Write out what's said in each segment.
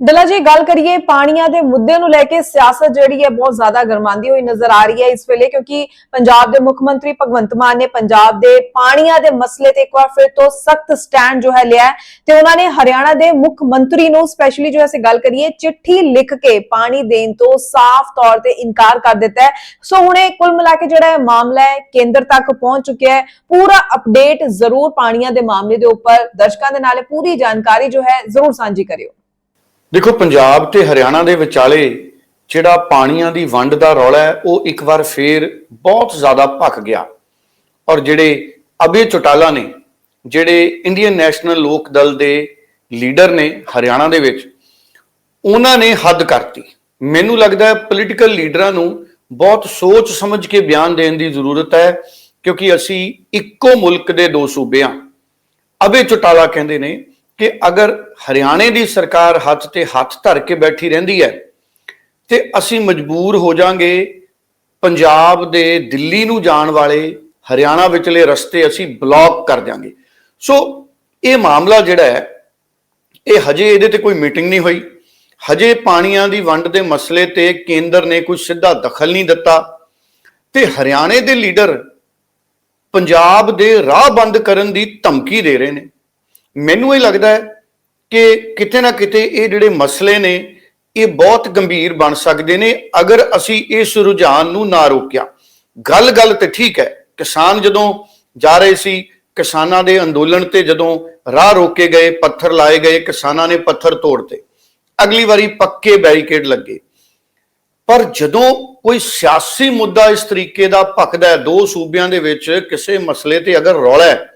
ਡੱਲਾ ਜੀ, ਗੱਲ ਕਰੀਏ ਪਾਣੀਆਂ ਦੇ ਮੁੱਦੇ ਨੂੰ ਲੈ ਕੇ, ਸਿਆਸਤ ਜਿਹੜੀ ਹੈ ਬਹੁਤ ਜ਼ਿਆਦਾ ਗਰਮਾਂਦੀ ਹੋਈ ਨਜ਼ਰ ਆ ਰਹੀ ਹੈ ਇਸ ਵੇਲੇ, ਕਿਉਂਕਿ ਪੰਜਾਬ ਦੇ ਮੁੱਖ ਮੰਤਰੀ ਭਗਵੰਤ ਮਾਨ ਨੇ ਪੰਜਾਬ ਦੇ ਪਾਣੀਆਂ ਦੇ ਮਸਲੇ ਤੇ ਇੱਕ ਵਾਰ ਫਿਰ ਤੋਂ ਸਖਤ ਸਟੈਂਡ ਜੋ ਹੈ ਲਿਆ ਤੇ ਉਹਨਾਂ ਨੇ ਹਰਿਆਣਾ ਦੇ ਮੁੱਖ ਮੰਤਰੀ ਨੂੰ ਸਪੈਸ਼ਲੀ ਜੋ ਅਸੀਂ ਗੱਲ ਕਰੀਏ, ਚਿੱਠੀ ਲਿਖ ਕੇ ਪਾਣੀ ਦੇਣ ਤੋਂ ਸਾਫ਼ ਤੌਰ ਤੇ ਇਨਕਾਰ ਕਰ ਦਿੱਤਾ ਹੈ। ਸੋ ਇਹ ਕੁੱਲ ਮਿਲਾ ਕੇ ਜਿਹੜਾ ਇਹ ਮਾਮਲਾ ਹੈ, ਕੇਂਦਰ ਤੱਕ ਪਹੁੰਚ ਚੁੱਕਿਆ ਹੈ। ਪੂਰਾ ਅਪਡੇਟ ਜ਼ਰੂਰ ਪਾਣੀਆਂ ਦੇ ਮਾਮਲੇ ਦੇ ਉੱਪਰ ਦਰਸ਼ਕਾਂ ਦੇ ਨਾਲ ਪੂਰੀ ਜਾਣਕਾਰੀ ਜੋ ਹੈ ਜ਼ਰੂਰ ਸਾਂਝੀ ਕਰਿਓ। ਦੇਖੋ, ਪੰਜਾਬ ਤੇ ਹਰਿਆਣਾ ਦੇ ਵਿਚਾਲੇ ਜਿਹੜਾ ਪਾਣੀਆਂ ਦੀ ਵੰਡ ਦਾ ਰੌਲਾ ਹੈ, ਉਹ ਇੱਕ ਵਾਰ ਫੇਰ ਬਹੁਤ ਜ਼ਿਆਦਾ ਭਖ ਗਿਆ। ਔਰ ਜਿਹੜੇ ਅਬੇ ਚੋਟਾਲਾ ਨੇ, ਜਿਹੜੇ ਇੰਡੀਅਨ ਨੈਸ਼ਨਲ ਲੋਕ ਦਲ ਦੇ ਲੀਡਰ ਨੇ ਹਰਿਆਣਾ ਦੇ ਵਿੱਚ, ਉਹਨਾਂ ਨੇ ਹੱਦ ਕਰਤੀ। ਮੈਨੂੰ ਲੱਗਦਾ ਹੈ ਪੋਲੀਟੀਕਲ ਲੀਡਰਾਂ ਨੂੰ ਬਹੁਤ ਸੋਚ ਸਮਝ ਕੇ ਬਿਆਨ ਦੇਣ ਦੀ ਜ਼ਰੂਰਤ ਹੈ, ਕਿਉਂਕਿ ਅਸੀਂ ਇੱਕੋ ਮੁਲਕ ਦੇ ਦੋ ਸੂਬੇ ਹਾਂ ਅਬੇ ਚੋਟਾਲਾ ਕਹਿੰਦੇ ਨੇ ਕਿ ਅਗਰ ਹਰਿਆਣੇ ਦੀ ਸਰਕਾਰ ਹੱਥ ਤੇ ਹੱਥ ਧਰ ਕੇ ਬੈਠੀ ਰਹਿੰਦੀ ਹੈ, ਤੇ ਅਸੀਂ ਮਜਬੂਰ ਹੋ ਜਾਾਂਗੇ, ਪੰਜਾਬ ਦੇ ਦਿੱਲੀ ਨੂੰ ਜਾਣ ਵਾਲੇ ਹਰਿਆਣਾ ਵਿਚਲੇ ਰਸਤੇ ਅਸੀਂ ਬਲੌਕ ਕਰ ਦਿਆਂਗੇ। ਸੋ ਇਹ ਮਾਮਲਾ ਜਿਹੜਾ ਹੈ, ਇਹ ਹਜੇ ਇਹਦੇ ਤੇ ਕੋਈ ਮੀਟਿੰਗ ਨਹੀਂ ਹੋਈ। ਹਜੇ ਪਾਣੀਆਂ ਦੀ ਵੰਡ ਦੇ ਮਸਲੇ ਤੇ ਕੇਂਦਰ ਨੇ ਕੋਈ ਸਿੱਧਾ ਦਖਲ ਨਹੀਂ ਦਿੱਤਾ। ਤੇ ਹਰਿਆਣੇ ਦੇ ਲੀਡਰ ਪੰਜਾਬ ਦੇ ਰਾਹ ਬੰਦ ਕਰਨ ਦੀ ਧਮਕੀ ਦੇ ਰਹੇ ਨੇ। ਮੈਨੂੰ ਇਹ ਲੱਗਦਾ ਹੈ ਕਿ ਕਿਤੇ ਨਾ ਕਿਤੇ ਇਹ ਜਿਹੜੇ ਮਸਲੇ ਨੇ, ਇਹ ਬਹੁਤ ਗੰਭੀਰ ਬਣ ਸਕਦੇ ਨੇ, ਅਗਰ ਅਸੀਂ ਇਸ ਰੁਝਾਨ ਨੂੰ ਨਾ ਰੋਕਿਆ। ਗੱਲ-ਗੱਲ ਤੇ ਠੀਕ ਹੈ, ਕਿਸਾਨ ਜਦੋਂ ਜਾ ਰਹੇ ਸੀ, ਕਿਸਾਨਾਂ ਦੇ ਅੰਦੋਲਨ ਤੇ ਜਦੋਂ ਰਾਹ ਰੋਕੇ ਗਏ, ਪੱਥਰ ਲਾਏ ਗਏ, ਕਿਸਾਨਾਂ ਨੇ ਪੱਥਰ ਤੋੜਤੇ। ਅਗਲੀ ਵਾਰੀ ਪੱਕੇ ਬੈਰੀਕੇਡ ਲੱਗੇ। ਪਰ ਜਦੋਂ ਕੋਈ ਸਿਆਸੀ ਮੁੱਦਾ ਇਸ ਤਰੀਕੇ ਦਾ ਭਖਦਾ ਹੈ, ਦੋ ਸੂਬਿਆਂ ਦੇ ਵਿੱਚ ਕਿਸੇ ਮਸਲੇ ਤੇ ਅਗਰ ਰੌਲਾ ਹੈ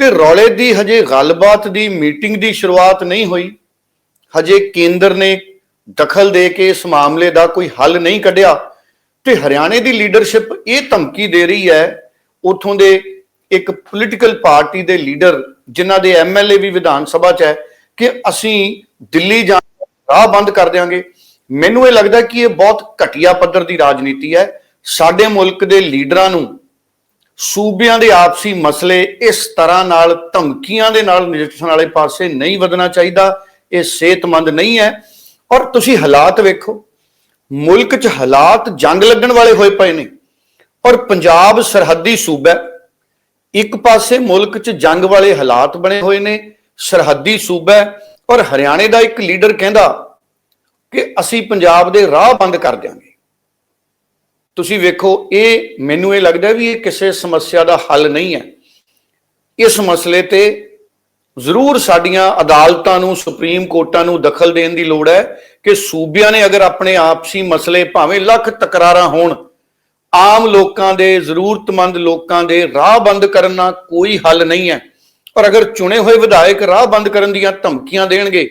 ਤੇ ਰੌਲੇ ਦੀ ਹਜੇ ਗੱਲਬਾਤ ਦੀ ਮੀਟਿੰਗ ਦੀ ਸ਼ੁਰੂਆਤ ਨਹੀਂ ਹੋਈ। ਹਜੇ ਕੇਂਦਰ ਨੇ ਦਖਲ ਦੇ ਕੇ ਇਸ ਮਾਮਲੇ ਦਾ ਕੋਈ ਹੱਲ ਨਹੀਂ ਕੱਢਿਆ ਤੇ ਹਰਿਆਣੇ ਦੀ ਲੀਡਰਸ਼ਿਪ ਇਹ ਧਮਕੀ ਦੇ ਰਹੀ ਹੈ, ਉਥੋਂ ਦੇ ਇੱਕ ਪੋਲੀਟੀਕਲ ਪਾਰਟੀ ਦੇ ਲੀਡਰ, ਜਿਨ੍ਹਾਂ ਦੇ ਐਮਐਲਏ ਵੀ ਵਿਧਾਨ ਸਭਾ 'ਚ ਹੈ, ਕਿ ਅਸੀਂ ਦਿੱਲੀ ਜਾਣ ਰਾਹ ਬੰਦ ਕਰ ਦਿਆਂਗੇ। ਮੈਨੂੰ ਇਹ ਲੱਗਦਾ ਕਿ ਇਹ ਬਹੁਤ ਘਟੀਆ ਪੱਧਰ ਦੀ ਰਾਜਨੀਤੀ ਹੈ। ਸਾਡੇ ਮੁਲਕ ਦੇ ਲੀਡਰਾਂ ਨੂੰ ਸੂਬਿਆਂ ਦੇ ਆਪਸੀ ਮਸਲੇ ਇਸ ਤਰ੍ਹਾਂ ਨਾਲ ਧਮਕੀਆਂ ਦੇ ਨਾਲ ਨਜਿੱਠਣ ਵਾਲੇ ਪਾਸੇ ਨਹੀਂ ਵਧਣਾ ਚਾਹੀਦਾ, ਇਹ ਸਿਹਤਮੰਦ ਨਹੀਂ ਹੈ। ਔਰ ਤੁਸੀਂ ਹਾਲਾਤ ਵੇਖੋ, ਮੁਲਕ 'ਚ ਹਾਲਾਤ ਜੰਗ ਲੱਗਣ ਵਾਲੇ ਹੋਏ ਪਏ ਨੇ। ਔਰ ਪੰਜਾਬ ਸਰਹੱਦੀ ਸੂਬਾ, ਇੱਕ ਪਾਸੇ ਮੁਲਕ 'ਚ ਜੰਗ ਵਾਲੇ ਹਾਲਾਤ ਬਣੇ ਹੋਏ ਨੇ, ਸਰਹੱਦੀ ਸੂਬਾ, ਔਰ ਹਰਿਆਣੇ ਦਾ ਇੱਕ ਲੀਡਰ ਕਹਿੰਦਾ ਕਿ ਅਸੀਂ ਪੰਜਾਬ ਦੇ ਰਾਹ ਬੰਦ ਕਰ ਦਿਆਂਗੇ। ਤੁਸੀਂ ਵੇਖੋ, ਇਹ ਮੈਨੂੰ ਇਹ ਲੱਗਦਾ ਵੀ ਇਹ ਕਿਸੇ ਸਮੱਸਿਆ ਦਾ ਹੱਲ ਨਹੀਂ ਹੈ। ਇਸ ਮਸਲੇ ਤੇ ਜ਼ਰੂਰ ਸਾਡੀਆਂ ਅਦਾਲਤਾਂ ਨੂੰ, ਸੁਪਰੀਮ ਕੋਰਟਾਂ ਨੂੰ ਦਖਲ ਦੇਣ ਦੀ ਲੋੜ ਹੈ ਕਿ ਸੂਬਿਆਂ ਨੇ ਅਗਰ ਆਪਣੇ ਆਪਸੀ ਮਸਲੇ ਭਾਵੇਂ ਲੱਖ ਤਕਰਾਰਾਂ ਹੋਣ, ਆਮ ਲੋਕਾਂ ਦੇ, ਜ਼ਰੂਰਤਮੰਦ ਲੋਕਾਂ ਦੇ ਰਾਹ ਬੰਦ ਕਰਨ ਨਾਲ ਕੋਈ ਹੱਲ ਨਹੀਂ ਹੈ। ਪਰ ਅਗਰ ਚੁਣੇ ਹੋਏ ਵਿਧਾਇਕ ਰਾਹ ਬੰਦ ਕਰਨ ਦੀਆਂ ਧਮਕੀਆਂ ਦੇਣਗੇ,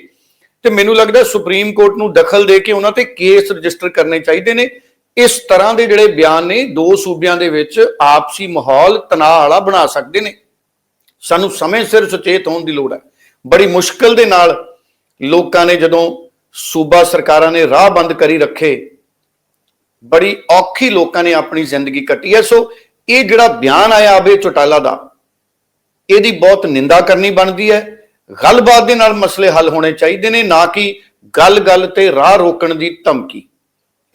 ਤੇ ਮੈਨੂੰ ਲੱਗਦਾ ਸੁਪਰੀਮ ਕੋਰਟ ਨੂੰ ਦਖਲ ਦੇ ਕੇ ਉਹਨਾਂ ਤੇ ਕੇਸ ਰਜਿਸਟਰ ਕਰਨੇ ਚਾਹੀਦੇ ਨੇ। ਇਸ ਤਰ੍ਹਾਂ ਦੇ ਜਿਹੜੇ ਬਿਆਨ ਨੇ, ਦੋ ਸੂਬਿਆਂ ਦੇ ਵਿੱਚ ਆਪਸੀ ਮਾਹੌਲ ਤਣਾਅ ਵਾਲਾ ਬਣਾ ਸਕਦੇ ਨੇ। ਸਾਨੂੰ ਸਮੇਂ ਸਿਰ ਸੁਚੇਤ ਹੋਣ ਦੀ ਲੋੜ ਹੈ। ਬੜੀ ਮੁਸ਼ਕਲ ਦੇ ਨਾਲ ਲੋਕਾਂ ਨੇ ਜਦੋਂ ਸੂਬਾ ਸਰਕਾਰਾਂ ਨੇ ਰਾਹ ਬੰਦ ਕਰੀ ਰੱਖੇ, ਬੜੀ ਔਖੀ ਲੋਕਾਂ ਨੇ ਆਪਣੀ ਜ਼ਿੰਦਗੀ ਕੱਟੀ ਹੈ। ਸੋ ਇਹ ਜਿਹੜਾ ਬਿਆਨ ਆਇਆ ਅਬੇ ਚੋਟਾਲਾ ਦਾ, ਇਹਦੀ ਬਹੁਤ ਨਿੰਦਾ ਕਰਨੀ ਬਣਦੀ ਹੈ। ਗੱਲਬਾਤ ਦੇ ਨਾਲ ਮਸਲੇ ਹੱਲ ਹੋਣੇ ਚਾਹੀਦੇ ਨੇ, ਨਾ ਕਿ ਗੱਲ-ਗੱਲ ਤੇ ਰਾਹ ਰੋਕਣ ਦੀ ਧਮਕੀ।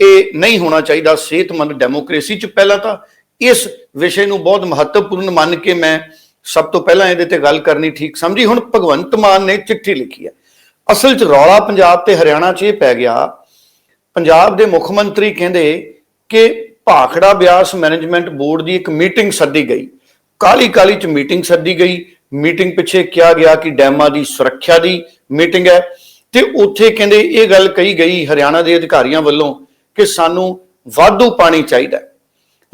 ਇਹ ਨਹੀਂ ਹੋਣਾ ਚਾਹੀਦਾ ਸਿਹਤਮੰਦ ਡੈਮੋਕ੍ਰੇਸੀ ਚ ਪਹਿਲਾਂ ਤਾਂ ਇਸ ਵਿਸ਼ੇ ਨੂੰ ਬਹੁਤ ਮਹੱਤਵਪੂਰਨ ਮੰਨ ਕੇ ਮੈਂ ਸਭ ਤੋਂ ਪਹਿਲਾਂ ਇਹਦੇ ਤੇ ਗੱਲ ਕਰਨੀ ਠੀਕ ਸਮਝੀ? ਹੁਣ ਭਗਵੰਤ ਮਾਨ ਨੇ ਚਿੱਠੀ ਲਿਖੀ ਹੈ। ਅਸਲ ਚ ਰੌਲਾ ਪੰਜਾਬ ਤੇ ਹਰਿਆਣਾ 'ਚ ਇਹ ਪੈ ਗਿਆ। ਪੰਜਾਬ ਦੇ ਮੁੱਖ ਮੰਤਰੀ ਕਹਿੰਦੇ ਕਿ ਭਾਖੜਾ ਬਿਆਸ ਮੈਨੇਜਮੈਂਟ ਬੋਰਡ ਦੀ ਇੱਕ ਮੀਟਿੰਗ ਸੱਦੀ ਗਈ। ਕਾਲੀ ਕਾਲੀ ਚ ਮੀਟਿੰਗ ਸੱਦੀ ਗਈ। ਮੀਟਿੰਗ ਪਿੱਛੇ ਕਿਹਾ ਗਿਆ ਕਿ ਡੈਮਾਂ ਦੀ ਸੁਰੱਖਿਆ ਦੀ ਮੀਟਿੰਗ ਹੈ। ਤੇ ਉੱਥੇ ਕਹਿੰਦੇ ਇਹ ਗੱਲ ਕਹੀ ਗਈ ਹਰਿਆਣਾ ਦੇ ਅਧਿਕਾਰੀਆਂ ਵੱਲੋਂ ਕਿ ਸਾਨੂੰ ਵਾਧੂ ਪਾਣੀ ਚਾਹੀਦਾ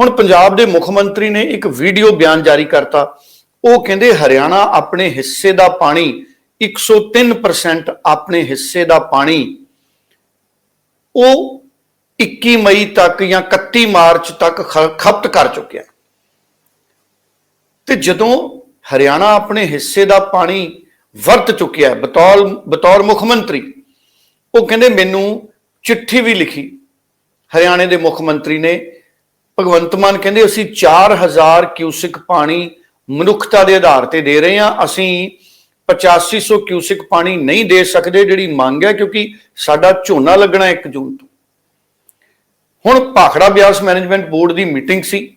ਹੁਣ ਪੰਜਾਬ ਦੇ ਮੁੱਖ ਮੰਤਰੀ ਨੇ ਇੱਕ ਵੀਡੀਓ ਬਿਆਨ ਜਾਰੀ ਕਰਤਾ। ਉਹ ਕਹਿੰਦੇ ਹਰਿਆਣਾ ਆਪਣੇ ਹਿੱਸੇ ਦਾ ਪਾਣੀ 103% ਆਪਣੇ ਹਿੱਸੇ ਦਾ ਪਾਣੀ ਉਹ 21 ਮਈ ਤੱਕ ਜਾਂ 31 ਮਾਰਚ ਤੱਕ ਖ- ਖਪਤ ਕਰ ਚੁੱਕਿਆ। ਤੇ ਜਦੋਂ ਹਰਿਆਣਾ ਆਪਣੇ ਹਿੱਸੇ ਦਾ ਪਾਣੀ ਵਰਤ ਚੁੱਕਿਆ ਬਤੌਰ ਬਤੌਰ ਮੁੱਖ ਮੰਤਰੀ, ਉਹ ਕਹਿੰਦੇ ਮੈਨੂੰ ਚਿੱਠੀ ਵੀ ਲਿਖੀ। ਹਰਿਆਣੇ ਦੇ ਮੁੱਖ ਮੰਤਰੀ ਨੇ ਭਗਵੰਤ ਮਾਨ ਕਹਿੰਦੇ, ਅਸੀਂ 4000 ਕਿਊਸਿਕ ਪਾਣੀ ਮਨੁੱਖਤਾ ਦੇ ਆਧਾਰ ਤੇ ਦੇ ਰਹੇ ਹਾਂ। ਅਸੀਂ 8500 ਕਿਊਸਿਕ ਪਾਣੀ ਨਹੀਂ ਦੇ ਸਕਦੇ, ਜਿਹੜੀ ਮੰਗ ਹੈ, ਕਿਉਂਕਿ ਸਾਡਾ ਝੋਨਾ ਲੱਗਣਾ 1 ਜੂਨ ਤੋਂ। ਹੁਣ ਭਾਖੜਾ ਬਿਆਸ ਮੈਨੇਜਮੈਂਟ ਬੋਰਡ ਦੀ ਮੀਟਿੰਗ ਸੀ।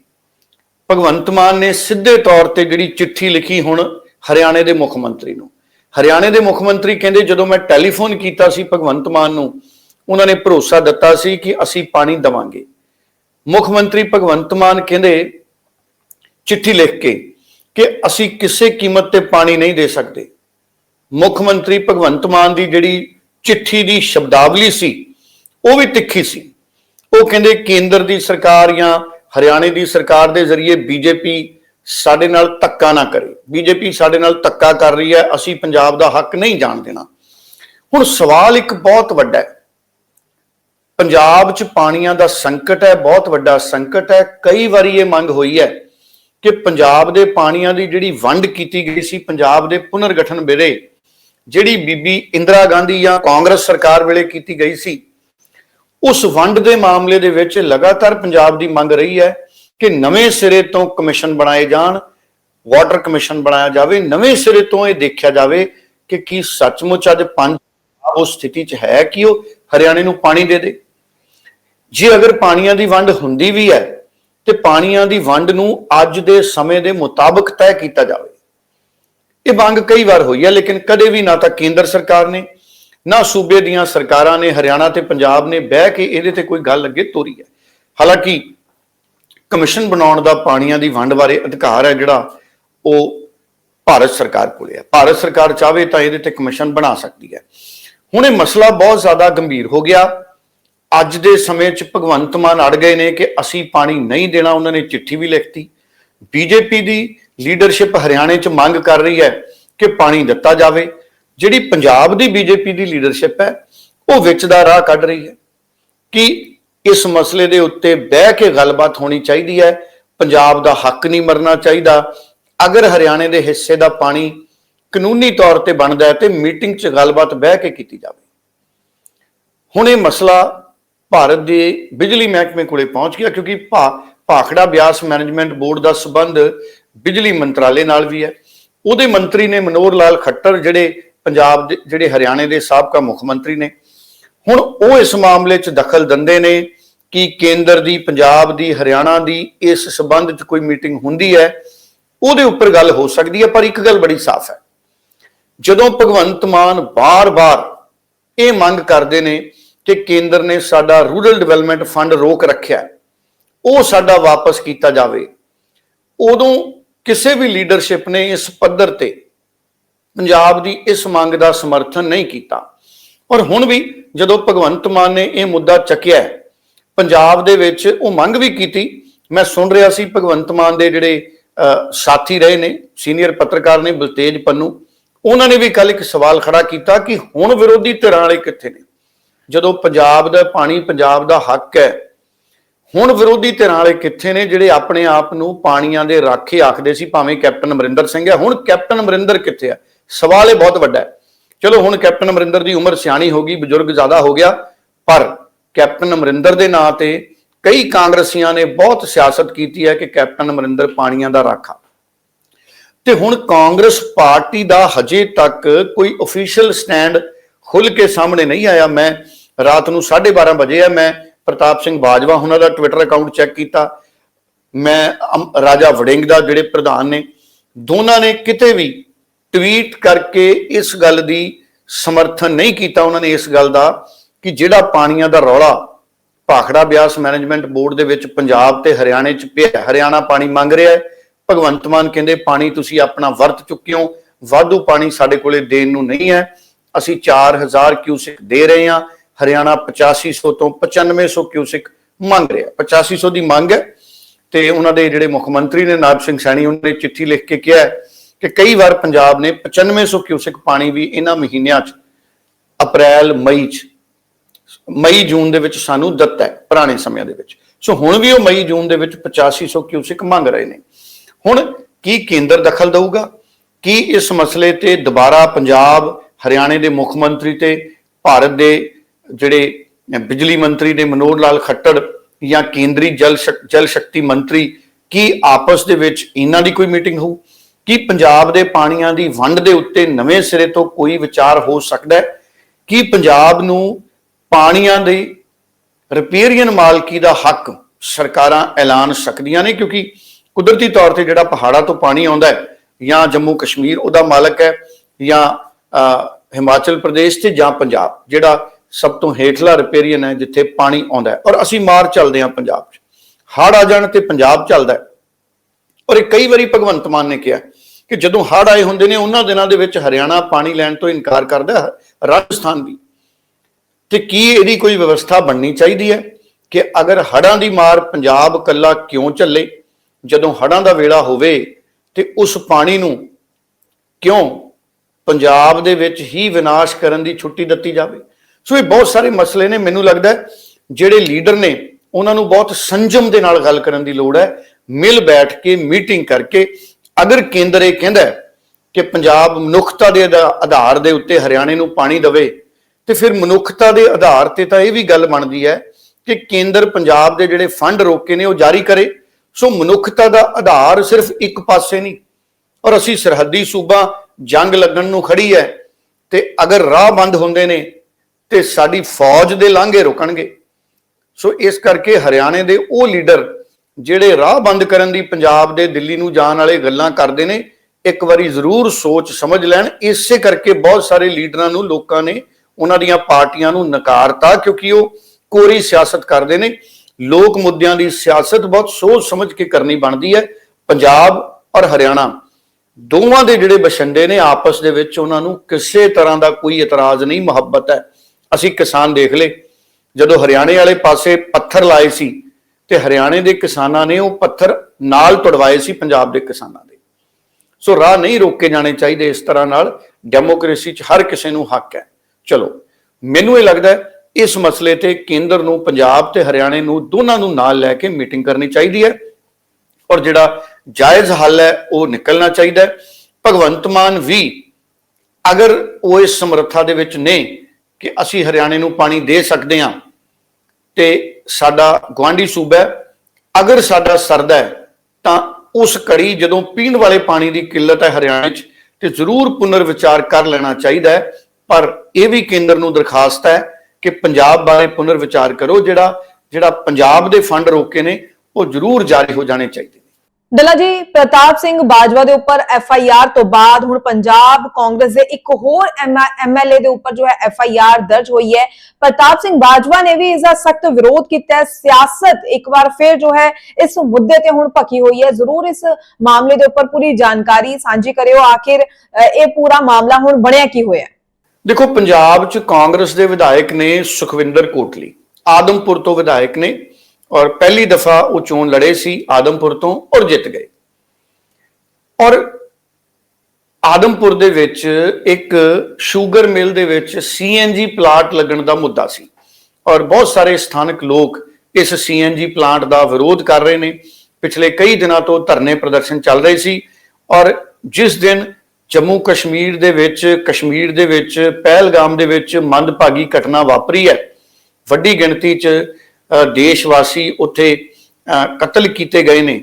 ਭਗਵੰਤ ਮਾਨ ਨੇ ਸਿੱਧੇ ਤੌਰ ਤੇ ਜਿਹੜੀ ਚਿੱਠੀ ਲਿਖੀ ਹੁਣ ਹਰਿਆਣੇ ਦੇ ਮੁੱਖ ਮੰਤਰੀ ਨੂੰ। ਹਰਿਆਣੇ ਦੇ ਮੁੱਖ ਮੰਤਰੀ ਕਹਿੰਦੇ, ਜਦੋਂ ਮੈਂ ਟੈਲੀਫੋਨ ਕੀਤਾ ਸੀ ਭਗਵੰਤ ਮਾਨ ਨੂੰ ਉਹਨਾਂ ਨੇ ਭਰੋਸਾ ਦਿੱਤਾ ਸੀ ਕਿ ਅਸੀਂ ਪਾਣੀ ਦਵਾਂਗੇ। ਮੁੱਖ ਮੰਤਰੀ ਭਗਵੰਤ ਮਾਨ ਕਹਿੰਦੇ, ਚਿੱਠੀ ਲਿਖ ਕੇ ਕਿ ਅਸੀਂ ਕਿਸੇ ਕੀਮਤ ਤੇ ਪਾਣੀ ਨਹੀਂ ਦੇ ਸਕਦੇ। ਮੁੱਖ ਮੰਤਰੀ ਭਗਵੰਤ ਮਾਨ ਦੀ ਜਿਹੜੀ ਚਿੱਠੀ ਦੀ ਸ਼ਬਦਾਵਲੀ ਸੀ, ਉਹ ਵੀ ਤਿੱਖੀ ਸੀ। ਉਹ ਕਹਿੰਦੇ, ਕੇਂਦਰ ਦੀ ਸਰਕਾਰ ਜਾਂ ਹਰਿਆਣੇ ਦੀ ਸਰਕਾਰ ਦੇ ਜ਼ਰੀਏ ਬੀਜੇਪੀ ਸਾਡੇ ਨਾਲ ਧੱਕਾ ਨਾ ਕਰੇ। ਬੀਜੇਪੀ ਸਾਡੇ ਨਾਲ ਧੱਕਾ ਕਰ ਰਹੀ ਹੈ, ਅਸੀਂ ਪੰਜਾਬ ਦਾ ਹੱਕ ਨਹੀਂ ਜਾਣ ਦੇਣਾ। ਹੁਣ ਸਵਾਲ ਇੱਕ ਬਹੁਤ ਵੱਡਾ ਹੈ। ਪੰਜਾਬ 'ਚ ਪਾਣੀਆਂ ਦਾ ਸੰਕਟ ਹੈ, ਬਹੁਤ ਵੱਡਾ ਸੰਕਟ ਹੈ। ਕਈ ਵਾਰੀ ਇਹ ਮੰਗ ਹੋਈ ਹੈ ਕਿ ਪੰਜਾਬ ਦੇ ਪਾਣੀਆਂ ਦੀ ਜਿਹੜੀ ਵੰਡ ਕੀਤੀ ਗਈ ਸੀ, ਪੰਜਾਬ ਦੇ ਪੁਨਰਗਠਨ ਵੇਲੇ, ਜਿਹੜੀ ਬੀਬੀ ਇੰਦਰਾ ਗਾਂਧੀ ਜਾਂ ਕਾਂਗਰਸ ਸਰਕਾਰ ਵੇਲੇ ਕੀਤੀ ਗਈ ਸੀ, ਉਸ ਵੰਡ ਦੇ ਮਾਮਲੇ ਦੇ ਵਿੱਚ ਲਗਾਤਾਰ ਪੰਜਾਬ ਦੀ ਮੰਗ ਰਹੀ ਹੈ ਕਿ ਨਵੇਂ ਸਿਰੇ ਤੋਂ ਕਮਿਸ਼ਨ ਬਣਾਏ ਜਾਣ, ਵਾਟਰ ਕਮਿਸ਼ਨ ਬਣਾਇਆ ਜਾਵੇ, ਨਵੇਂ ਸਿਰੇ ਤੋਂ ਇਹ ਦੇਖਿਆ ਜਾਵੇ ਕਿ ਕੀ ਸੱਚਮੁੱਚ ਅੱਜ ਪੰਜ ਉਸ ਸਥਿਤੀ 'ਚ ਹੈ ਕਿ ਉਹ? ਹਰਿਆਣੇ ਨੂੰ ਪਾਣੀ ਦੇ ਦੇ। ਜੇ ਅਗਰ ਪਾਣੀਆਂ ਦੀ ਵੰਡ ਹੁੰਦੀ ਵੀ ਹੈ, ਤੇ ਪਾਣੀਆਂ ਦੀ ਵੰਡ ਨੂੰ ਅੱਜ ਦੇ ਸਮੇਂ ਦੇ ਮੁਤਾਬਕ ਤੈਅ ਕੀਤਾ ਜਾਵੇ। ਇਹ ਮੰਗ ਕਈ ਵਾਰ ਹੋਈ ਹੈ, ਲੇਕਿਨ ਕਦੇ ਵੀ ਨਾ ਤਾਂ ਕੇਂਦਰ ਸਰਕਾਰ ਨੇ, ਨਾ ਸੂਬੇ ਦੀਆਂ ਸਰਕਾਰਾਂ ਨੇ, ਹਰਿਆਣਾ ਤੇ ਪੰਜਾਬ ਨੇ ਬਹਿ ਕੇ ਇਹਦੇ ਤੇ ਕੋਈ ਗੱਲ ਅੱਗੇ ਤੋਰੀ ਹੈ। ਹਾਲਾਂਕਿ ਕਮਿਸ਼ਨ ਬਣਾਉਣ ਦਾ ਪਾਣੀਆਂ ਦੀ ਵੰਡ ਬਾਰੇ ਅਧਿਕਾਰ ਹੈ ਜਿਹੜਾ ਉਹ ਭਾਰਤ ਸਰਕਾਰ ਕੋਲੇ ਹੈ। ਭਾਰਤ ਸਰਕਾਰ ਚਾਹੇ ਤਾਂ ਇਹਦੇ ਤੇ ਕਮਿਸ਼ਨ ਬਣਾ ਸਕਦੀ ਹੈ। ਹੁਣ ਇਹ ਮਸਲਾ ਬਹੁਤ ਜ਼ਿਆਦਾ ਗੰਭੀਰ ਹੋ ਗਿਆ। ਅੱਜ ਦੇ ਸਮੇਂ 'ਚ ਭਗਵੰਤ ਮਾਨ ਅੜ ਗਏ ਨੇ ਕਿ ਅਸੀਂ ਪਾਣੀ ਨਹੀਂ ਦੇਣਾ, ਉਹਨਾਂ ਨੇ ਚਿੱਠੀ ਵੀ ਲਿਖਤੀ। ਬੀਜੇਪੀ ਦੀ ਲੀਡਰਸ਼ਿਪ ਹਰਿਆਣੇ 'ਚ ਮੰਗ ਕਰ ਰਹੀ ਹੈ ਕਿ ਪਾਣੀ ਦਿੱਤਾ ਜਾਵੇ। ਜਿਹੜੀ ਪੰਜਾਬ ਦੀ ਬੀਜੇਪੀ ਦੀ ਲੀਡਰਸ਼ਿਪ ਹੈ, ਉਹ ਵਿੱਚ ਦਾ ਰਾਹ ਕੱਢ ਰਹੀ ਹੈ। ਕਿ ਇਸ ਮਸਲੇ ਦੇ ਉੱਤੇ ਬਹਿ ਕੇ ਗੱਲਬਾਤ ਹੋਣੀ ਚਾਹੀਦੀ ਹੈ? ਪੰਜਾਬ ਦਾ ਹੱਕ ਨਹੀਂ ਮਰਨਾ ਚਾਹੀਦਾ। ਅਗਰ ਹਰਿਆਣੇ ਦੇ ਹਿੱਸੇ ਦਾ ਪਾਣੀ ਕਾਨੂੰਨੀ ਤੌਰ ਤੇ ਬਣਦਾ ਹੈ ਤੇ ਮੀਟਿੰਗ 'ਚ ਗੱਲਬਾਤ ਬਹਿ ਕੇ ਕੀਤੀ ਜਾਵੇ। ਹੁਣ ਇਹ ਮਸਲਾ ਭਾਰਤ ਦੇ ਬਿਜਲੀ ਮਹਿਕਮੇ ਕੋਲੇ ਪਹੁੰਚ ਗਿਆ ਕਿਉਂਕਿ ਭਾ, ਭਾਖੜਾ ਬਿਆਸ ਮੈਨੇਜਮੈਂਟ ਬੋਰਡ ਦਾ ਸਬੰਧ ਬਿਜਲੀ ਮੰਤਰਾਲੇ ਨਾਲ ਵੀ ਹੈ। ਉਹਦੇ ਮੰਤਰੀ ਨੇ ਮਨੋਹਰ ਲਾਲ ਖੱਟਰ ਜਿਹੜੇ ਪੰਜਾਬ ਦੇ, ਜਿਹੜੇ ਹਰਿਆਣੇ ਦੇ ਸਾਬਕਾ ਮੁੱਖ ਮੰਤਰੀ ਨੇ, ਹੁਣ ਉਹ ਇਸ ਮਾਮਲੇ 'ਚ ਦਖਲ ਦਿੰਦੇ ਨੇ ਕਿ ਕੇਂਦਰ ਦੀ, ਪੰਜਾਬ ਦੀ, ਹਰਿਆਣਾ ਦੀ ਇਸ ਸਬੰਧ 'ਚ ਕੋਈ ਮੀਟਿੰਗ ਹੁੰਦੀ ਹੈ। ਉਹਦੇ ਉੱਪਰ ਗੱਲ ਹੋ ਸਕਦੀ ਹੈ, ਪਰ ਇੱਕ ਗੱਲ ਬੜੀ ਸਾਫ਼ ਹੈ। ਜਦੋਂ ਭਗਵੰਤ ਮਾਨ ਬਾਰ-ਬਾਰ ਇਹ ਮੰਗ ਕਰਦੇ ਨੇ ਕਿ ਕੇਂਦਰ ਨੇ ਸਾਡਾ ਰੂਰਲ ਡਿਵੈਲਪਮੈਂਟ ਫੰਡ ਰੋਕ ਰੱਖਿਆ ਉਹ ਸਾਡਾ ਵਾਪਸ ਕੀਤਾ ਜਾਵੇ ਉਦੋਂ ਕਿਸੇ ਵੀ ਲੀਡਰਸ਼ਿਪ ਨੇ ਇਸ ਪੱਧਰ ਤੇ ਪੰਜਾਬ ਦੀ ਇਸ ਮੰਗ ਦਾ ਸਮਰਥਨ ਨਹੀਂ ਕੀਤਾ। ਔਰ ਹੁਣ ਵੀ ਜਦੋਂ ਭਗਵੰਤ ਮਾਨ ਨੇ ਇਹ ਮੁੱਦਾ ਚੱਕਿਆ ਪੰਜਾਬ ਦੇ ਵਿੱਚ ਉਹ ਮੰਗ ਵੀ ਕੀਤੀ ਮੈਂ ਸੁਣ ਰਿਹਾ ਸੀ ਭਗਵੰਤ ਮਾਨ ਦੇ ਜਿਹੜੇ ਅਹ, ਸਾਥੀ ਰਹੇ ਨੇ ਸੀਨੀਅਰ ਪੱਤਰਕਾਰ ਨੇ ਬਲਤੇਜ ਪੰਨੂ ਉਹਨਾਂ ਨੇ ਵੀ ਕੱਲ ਇੱਕ ਸਵਾਲ ਖੜਾ ਕੀਤਾ ਕਿ ਹੁਣ ਵਿਰੋਧੀ ਧਿਰਾਂ ਵਾਲੇ ਕਿੱਥੇ ਨੇ? ਜਦੋਂ ਪੰਜਾਬ ਦਾ ਪਾਣੀ ਪੰਜਾਬ ਦਾ ਹੱਕ ਹੈ, ਹੁਣ ਵਿਰੋਧੀ ਧਿਰਾਂ ਵਾਲੇ ਕਿੱਥੇ ਨੇ ਜਿਹੜੇ ਆਪਣੇ ਆਪ ਨੂੰ ਪਾਣੀਆਂ ਦੇ ਰਾਖੇ ਆਖਦੇ ਸੀ, ਭਾਵੇਂ ਕੈਪਟਨ ਅਮਰਿੰਦਰ ਸਿੰਘ ਹੈ। ਹੁਣ ਕੈਪਟਨ ਅਮਰਿੰਦਰ ਕਿੱਥੇ ਹੈ? ਸਵਾਲ ਇਹ ਬਹੁਤ ਵੱਡਾ ਹੈ। ਚਲੋ, ਹੁਣ ਕੈਪਟਨ ਅਮਰਿੰਦਰ ਦੀ ਉਮਰ ਸਿਆਣੀ ਹੋ ਗਈ, ਬਜ਼ੁਰਗ ਜ਼ਿਆਦਾ ਹੋ ਗਿਆ, ਪਰ ਕੈਪਟਨ ਅਮਰਿੰਦਰ ਦੇ ਨਾਂ ਤੇ ਕਈ ਕਾਂਗਰਸੀਆਂ ਨੇ ਬਹੁਤ ਸਿਆਸਤ ਕੀਤੀ ਹੈ ਕਿ ਕੈਪਟਨ ਅਮਰਿੰਦਰ ਪਾਣੀਆਂ ਦਾ ਰਾਖਾ ਤੇ ਹੁਣ ਕਾਂਗਰਸ ਪਾਰਟੀ ਦਾ ਹਜੇ ਤੱਕ ਕੋਈ ਅਫੀਸ਼ੀਅਲ ਸਟੈਂਡ ਖੁੱਲ ਕੇ ਸਾਹਮਣੇ ਨਹੀਂ ਆਇਆ। ਮੈਂ ਰਾਤ ਨੂੰ 12:30 ਵਜੇ ਆ, ਮੈਂ ਪ੍ਰਤਾਪ ਸਿੰਘ ਬਾਜਵਾ ਉਹਨਾਂ ਦਾ ਟਵਿੱਟਰ ਅਕਾਊਂਟ ਚੈੱਕ ਕੀਤਾ। ਮੈਂ ਰਾਜਾ ਵੜਿੰਗ ਦਾ ਜਿਹੜੇ ਪ੍ਰਧਾਨ ਨੇ, ਦੋਨਾਂ ਨੇ ਕਿਤੇ ਵੀ ਟਵੀਟ ਕਰਕੇ ਇਸ ਗੱਲ ਦੀ ਸਮਰਥਨ ਨਹੀਂ ਕੀਤਾ। ਉਹਨਾਂ ਨੇ ਇਸ ਗੱਲ ਦਾ ਕਿ ਜਿਹੜਾ ਪਾਣੀਆਂ ਦਾ ਰੌਲਾ ਭਾਖੜਾ ਬਿਆਸ ਮੈਨੇਜਮੈਂਟ ਬੋਰਡ ਦੇ ਵਿੱਚ ਪੰਜਾਬ ਤੇ ਹਰਿਆਣੇ ਚ ਪਿਆ, ਹਰਿਆਣਾ ਪਾਣੀ ਮੰਗ ਰਿਹਾ ਹੈ ਭਗਵੰਤ ਮਾਨ ਕਹਿੰਦੇ, ਪਾਣੀ ਤੁਸੀਂ ਆਪਣਾ ਵਰਤ ਚੁੱਕੇ ਹੋ। ਵਾਧੂ ਪਾਣੀ ਸਾਡੇ ਕੋਲੇ ਦੇਣ ਨੂੰ ਨਹੀਂ ਹੈ। ਅਸੀਂ 4000 ਕਿਊਸਿਕ ਦੇ ਰਹੇ ਹਾਂ। ਹਰਿਆਣਾ 8500 ਤੋਂ 9500 ਕਿਊਸਿਕ ਮੰਗ ਰਿਹਾ। 8500 ਦੀ ਮੰਗ ਹੈ ਤੇ ਉਹਨਾਂ ਦੇ ਜਿਹੜੇ ਮੁੱਖ ਮੰਤਰੀ ਨੇ ਨਾਬ ਸਿੰਘ ਸੈਣੀ, ਉਹਨਾਂ ਨੇ ਚਿੱਠੀ ਲਿਖ ਕੇ ਕਿਹਾ ਕਿ ਕਈ ਵਾਰ ਪੰਜਾਬ ਨੇ 9500 ਕਿਊਸਿਕ ਪਾਣੀ ਵੀ ਇਹਨਾਂ ਮਹੀਨਿਆਂ 'ਚ, ਅਪ੍ਰੈਲ, ਮਈ 'ਚ, ਮਈ, ਜੂਨ ਦੇ ਵਿੱਚ ਸਾਨੂੰ ਦਿੱਤਾ ਹੈ ਪੁਰਾਣੇ ਸਮਿਆਂ ਦੇ ਵਿੱਚ। ਸੋ ਹੁਣ ਵੀ ਉਹ ਮਈ, ਜੂਨ ਦੇ ਵਿੱਚ 8500 ਕਿਊਸਿਕ ਮੰਗ ਰਹੇ ਨੇ। ਹੁਣ ਕੀ ਕੇਂਦਰ ਦਖਲ ਦਊਗਾ? ਕੀ ਇਸ ਮਸਲੇ ਤੇ ਦੁਬਾਰਾ ਪੰਜਾਬ, ਹਰਿਆਣੇ ਦੇ ਮੁੱਖ ਮੰਤਰੀ ਤੇ ਭਾਰਤ ਦੇ ਜਿਹੜੇ ਬਿਜਲੀ ਮੰਤਰੀ ਨੇ ਮਨੋਹਰ ਲਾਲ ਖੱਟੜ ਜਾਂ ਕੇਂਦਰੀ ਜਲ ਸ਼ਕ- ਜਲ ਸ਼ਕਤੀ ਮੰਤਰੀ, ਕੀ ਆਪਸ ਦੇ ਵਿੱਚ ਇਹਨਾਂ ਦੀ ਕੋਈ ਮੀਟਿੰਗ ਹੋਊ? ਕੀ ਪੰਜਾਬ ਦੇ ਪਾਣੀਆਂ ਦੀ ਵੰਡ ਦੇ ਉੱਤੇ ਨਵੇਂ ਸਿਰੇ ਤੋਂ ਕੋਈ ਵਿਚਾਰ ਹੋ ਸਕਦਾ ਹੈ? ਕੀ ਪੰਜਾਬ ਨੂੰ ਪਾਣੀਆਂ ਦੀ ਰਿਪੇਰੀਅਨ ਮਾਲਕੀ ਦਾ ਹੱਕ ਸਰਕਾਰਾਂ ਐਲਾਨ ਸਕਦੀਆਂ ਨੇ? ਕਿਉਂਕਿ ਕੁਦਰਤੀ ਤੌਰ ਤੇ ਜਿਹੜਾ ਪਹਾੜਾਂ ਤੋਂ ਪਾਣੀ ਆਉਂਦਾ ਹੈ ਜਾਂ ਜੰਮੂ ਕਸ਼ਮੀਰ ਉਹਦਾ ਮਾਲਕ ਹੈ ਜਾਂ ਹਿਮਾਚਲ ਪ੍ਰਦੇਸ਼ ਤੇ ਜਾਂ ਪੰਜਾਬ ਜਿਹੜਾ ਸਭ ਤੋਂ ਹੇਠਲਾ ਰਿਪੇਰੀਅਨ ਹੈ ਜਿੱਥੇ ਪਾਣੀ ਆਉਂਦਾ ਹੈ। ਔਰ ਅਸੀਂ ਮਾਰ ਚੱਲਦੇ ਹਾਂ ਪੰਜਾਬ 'ਚ। ਹੜ੍ਹ ਆ ਜਾਣ ਤੇ ਪੰਜਾਬ ਚੱਲਦਾ ਹੈ। ਔਰ ਇਹ ਕਈ ਵਾਰੀ ਭਗਵੰਤ ਮਾਨ ਨੇ ਕਿਹਾ ਕਿ ਜਦੋਂ ਹੜ੍ਹ ਆਏ ਹੁੰਦੇ ਨੇ ਉਹਨਾਂ ਦਿਨਾਂ ਦੇ ਵਿੱਚ ਹਰਿਆਣਾ ਪਾਣੀ ਲੈਣ ਤੋਂ ਇਨਕਾਰ ਕਰਦਾ ਹੈ, ਰਾਜਸਥਾਨ ਵੀ। ਤੇ ਕੀ ਇਹਦੀ ਕੋਈ ਵਿਵਸਥਾ ਬਣਨੀ ਚਾਹੀਦੀ ਹੈ ਕਿ ਅਗਰ ਹੜ੍ਹਾਂ ਦੀ ਮਾਰ ਪੰਜਾਬ ਕੱਲਾ ਕਿਉਂ ਚੱਲੇ ਜਦੋਂ ਹੜ੍ਹਾਂ ਦਾ ਵੇਲਾ ਹੋਵੇ ਤੇ ਉਸ ਪਾਣੀ ਨੂੰ ਕਿਉਂ ਪੰਜਾਬ ਦੇ ਵਿੱਚ ਹੀ ਵਿਨਾਸ਼ ਕਰਨ ਦੀ ਛੁੱਟੀ ਦਿੱਤੀ ਜਾਵੇ? ਸੋ ਇਹ ਬਹੁਤ ਸਾਰੇ ਮਸਲੇ ਨੇ, ਮੈਨੂੰ ਲੱਗਦਾ ਜਿਹੜੇ ਲੀਡਰ ਨੇ, ਉਹਨਾਂ ਨੂੰ ਬਹੁਤ ਸੰਜਮ ਦੇ ਨਾਲ ਗੱਲ ਕਰਨ ਦੀ ਲੋੜ ਹੈ। ਮਿਲ ਬੈਠ ਕੇ ਮੀਟਿੰਗ ਕਰਕੇ ਅਗਰ ਕੇਂਦਰ ਇਹ ਕਹਿੰਦਾ ਕਿ ਪੰਜਾਬ ਮਨੁੱਖਤਾ ਦੇ ਆਧਾ- ਆਧਾਰ ਦੇ ਉੱਤੇ ਹਰਿਆਣੇ ਨੂੰ ਪਾਣੀ ਦੇਵੇ, ਤੇ ਫਿਰ ਮਨੁੱਖਤਾ ਦੇ ਆਧਾਰ ਤੇ ਤਾਂ ਇਹ ਵੀ ਗੱਲ ਬਣਦੀ ਹੈ ਕਿ ਕੇਂਦਰ ਪੰਜਾਬ ਦੇ ਜਿਹੜੇ ਫੰਡ ਰੋਕੇ ਨੇ ਉਹ ਜਾਰੀ ਕਰੇ। ਸੋ ਮਨੁੱਖਤਾ ਦਾ ਆਧਾਰ ਸਿਰਫ ਇੱਕ ਪਾਸੇ ਨਹੀਂ, ਔਰ ਅਸੀਂ ਸਰਹੱਦੀ ਸੂਬਾ ਜੰਗ ਲੱਗਣ ਨੂੰ ਖੜੀ ਹੈ ਤੇ ਅਗਰ ਰਾਹ ਬੰਦ ਹੁੰਦੇ ਨੇ, ਤੇ ਸਾਡੀ ਫੌਜ ਦੇ ਲਾਂਘੇ ਰੁਕਣਗੇ। ਸੋ ਇਸ ਕਰਕੇ ਹਰਿਆਣੇ ਦੇ ਉਹ ਲੀਡਰ ਜਿਹੜੇ ਰਾਹ ਬੰਦ ਕਰਨ ਦੀ ਪੰਜਾਬ ਦੇ ਦਿੱਲੀ ਨੂੰ ਜਾਣ ਵਾਲੇ ਗੱਲਾਂ ਕਰਦੇ ਨੇ, ਇੱਕ ਵਾਰੀ ਜ਼ਰੂਰ ਸੋਚ ਸਮਝ ਲੈਣ। ਇਸੇ ਕਰਕੇ ਬਹੁਤ ਸਾਰੇ ਲੀਡਰਾਂ ਨੂੰ ਲੋਕਾਂ ਨੇ ਉਹਨਾਂ ਦੀਆਂ ਪਾਰਟੀਆਂ ਨੂੰ ਨਕਾਰਤਾ, ਕਿਉਂਕਿ ਉਹ ਕੋਰੀ ਸਿਆਸਤ ਕਰਦੇ ਨੇ। ਲੋਕ ਮੁੱਦਿਆਂ ਦੀ ਸਿਆਸਤ ਬਹੁਤ ਸੋਚ ਸਮਝ ਕੇ ਕਰਨੀ ਬਣਦੀ ਹੈ, ਪੰਜਾਬ ਔਰ ਹਰਿਆਣਾ। ਦੋਵਾਂ ਦੇ ਜਿਹੜੇ ਬਸ਼ੰਡੇ ਨੇ, ਆਪਸ ਦੇ ਵਿੱਚ ਉਹਨਾਂ ਨੂੰ ਕਿਸੇ ਤਰ੍ਹਾਂ ਦਾ ਕੋਈ ਇਤਰਾਜ਼ ਨਹੀਂ, ਮੁਹੱਬਤ ਹੈ। ਅਸੀਂ ਕਿਸਾਨ ਦੇਖ ਲਏ। ਜਦੋਂ ਹਰਿਆਣੇ ਵਾਲੇ ਪਾਸੇ ਪੱਥਰ ਲਾਏ ਸੀ ਤੇ ਹਰਿਆਣੇ ਦੇ ਕਿਸਾਨਾਂ ਨੇ ਉਹ ਪੱਥਰ ਨਾਲ ਤੁੜਵਾਏ ਸੀ, ਪੰਜਾਬ ਦੇ ਕਿਸਾਨਾਂ ਦੇ। ਸੋ ਰਾਹ ਨਹੀਂ ਰੋਕੇ ਜਾਣੇ ਚਾਹੀਦੇ ਇਸ ਤਰ੍ਹਾਂ ਨਾਲ। ਡੈਮੋਕ੍ਰੇਸੀ 'ਚ ਹਰ ਕਿਸੇ ਨੂੰ ਹੱਕ ਹੈ। ਚਲੋ, ਮੈਨੂੰ ਇਹ ਲੱਗਦਾ ਹੈ ਇਸ ਮਸਲੇ ਤੇ ਕੇਂਦਰ ਨੂੰ, ਪੰਜਾਬ ਤੇ ਹਰਿਆਣੇ ਨੂੰ, ਦੋਨਾਂ ਨੂੰ ਨਾਲ ਲੈ ਕੇ ਮੀਟਿੰਗ ਕਰਨੀ ਚਾਹੀਦੀ ਹੈ। ਔਰ ਜਿਹੜਾ ਜਾਇਜ਼ ਹੱਲ ਹੈ, ਉਹ ਨਿਕਲਣਾ ਚਾਹੀਦਾ ਹੈ। ਭਗਵੰਤ ਮਾਨ ਵੀ ਅਗਰ ਉਹ ਇਸ ਸਮਰੱਥਾ ਦੇ ਵਿੱਚ ਨੇ ਕਿ ਅਸੀਂ ਹਰਿਆਣੇ ਨੂੰ ਪਾਣੀ ਦੇ ਸਕਦੇ ਹਾਂ, ਤੇ ਸਾਡਾ ਗਵਾਂਢੀ ਸੂਬਾ ਅਗਰ ਸਾਡਾ ਸਰਦਾ ਹੈ, ਤਾਂ ਉਸ ਕੜੀ ਜਦੋਂ ਪੀਣ ਵਾਲੇ ਪਾਣੀ ਦੀ ਕਿੱਲਤ ਹੈ ਹਰਿਆਣੇ 'ਚ, ਤੇ ਜ਼ਰੂਰ ਪੁਨਰ ਵਿਚਾਰ ਕਰ ਲੈਣਾ ਚਾਹੀਦਾ ਹੈ। ਪਰ ਇਹ ਵੀ ਕੇਂਦਰ ਨੂੰ ਦਰਖਾਸਤ ਹੈ ਕਿ ਪੰਜਾਬ ਬਾਰੇ ਪੁਨਰ ਵਿਚਾਰ ਕਰੋ, ਜਿਹੜਾ ਜਿਹੜਾ ਪੰਜਾਬ ਦੇ ਫੰਡ ਰੋਕੇ ਨੇ, ਉਹ ਜ਼ਰੂਰ ਜਾਰੀ ਹੋ ਜਾਣੇ ਚਾਹੀਦੇ ਨੇ। ਡੱਲਾ ਜੀ, ਪ੍ਰਤਾਪ ਸਿੰਘ ਬਾਜਵਾ ਦੇ ਉੱਪਰ ਐਫ ਆਈ ਆਰ ਤੋਂ ਬਾਅਦ ਹੁਣ ਪੰਜਾਬ ਕਾਂਗਰਸ ਦੇ ਇੱਕ ਹੋਰ ਐਮ ਐਲ ਏ ਦੇ ਉੱਪਰ ਜੋ ਹੈ ਐਫ ਆਈ ਆਰ ਦਰਜ ਹੋਈ ਹੈ। ਪ੍ਰਤਾਪ ਸਿੰਘ ਬਾਜਵਾ ਨੇ ਵੀ ਇਸ ਦਾ ਸਖਤ ਵਿਰੋਧ ਕੀਤਾ ਹੈ। ਸਿਆਸਤ ਇੱਕ ਵਾਰ ਫਿਰ ਜੋ ਹੈ ਇਸ ਮੁੱਦੇ ਤੇ ਹੁਣ ਭਕੀ ਹੋਈ ਹੈ। ਜ਼ਰੂਰ ਇਸ ਮਾਮਲੇ ਦੇ ਉੱਪਰ ਪੂਰੀ ਜਾਣਕਾਰੀ ਸਾਂਝੀ ਕਰਿਓ। ਆਖਿਰ ਇਹ ਪੂਰਾ ਮਾਮਲਾ ਹੁਣ ਬਣਿਆ ਕੀ ਹੋਇਆ? ਦੇਖੋ, ਪੰਜਾਬ 'ਚ ਕਾਂਗਰਸ ਦੇ ਵਿਧਾਇਕ ਨੇ ਸੁਖਵਿੰਦਰ ਕੋਟਲੀ। ਆਦਮਪੁਰ ਤੋਂ ਵਿਧਾਇਕ ਨੇ ਔਰ ਪਹਿਲੀ ਦਫਾ ਉਹ ਚੋਣ ਲੜੇ ਸੀ ਆਦਮਪੁਰ ਤੋਂ ਔਰ ਜਿੱਤ ਗਏ। ਔਰ ਆਦਮਪੁਰ ਦੇ ਵਿੱਚ ਇੱਕ ਸ਼ੂਗਰ ਮਿਲ ਦੇ ਵਿੱਚ ਸੀਐਨਜੀ ਪਲਾਂਟ ਲੱਗਣ ਦਾ ਮੁੱਦਾ ਸੀ। ਔਰ ਬਹੁਤ ਸਾਰੇ ਸਥਾਨਕ ਲੋਕ ਇਸ ਸੀਐਨਜੀ ਪਲਾਂਟ ਦਾ ਵਿਰੋਧ ਕਰ ਰਹੇ ਨੇ। ਪਿਛਲੇ ਕਈ ਦਿਨਾਂ ਤੋਂ ਧਰਨੇ ਪ੍ਰਦਰਸ਼ਨ ਚੱਲ ਰਹੇ ਸੀ। ਔਰ ਜਿਸ ਦਿਨ ਜੰਮੂ ਕਸ਼ਮੀਰ ਦੇ ਵਿੱਚ, ਕਸ਼ਮੀਰ ਦੇ ਵਿੱਚ, ਪਹਿਲਗਾਮ ਦੇ ਵਿੱਚ ਮੰਦਭਾਗੀ ਘਟਨਾ ਵਾਪਰੀ ਹੈ। ਵੱਡੀ ਗਿਣਤੀ 'ਚ ਦੇਸ਼ ਵਾਸੀ ਉੱਥੇ ਕਤਲ ਕੀਤੇ ਗਏ ਨੇ।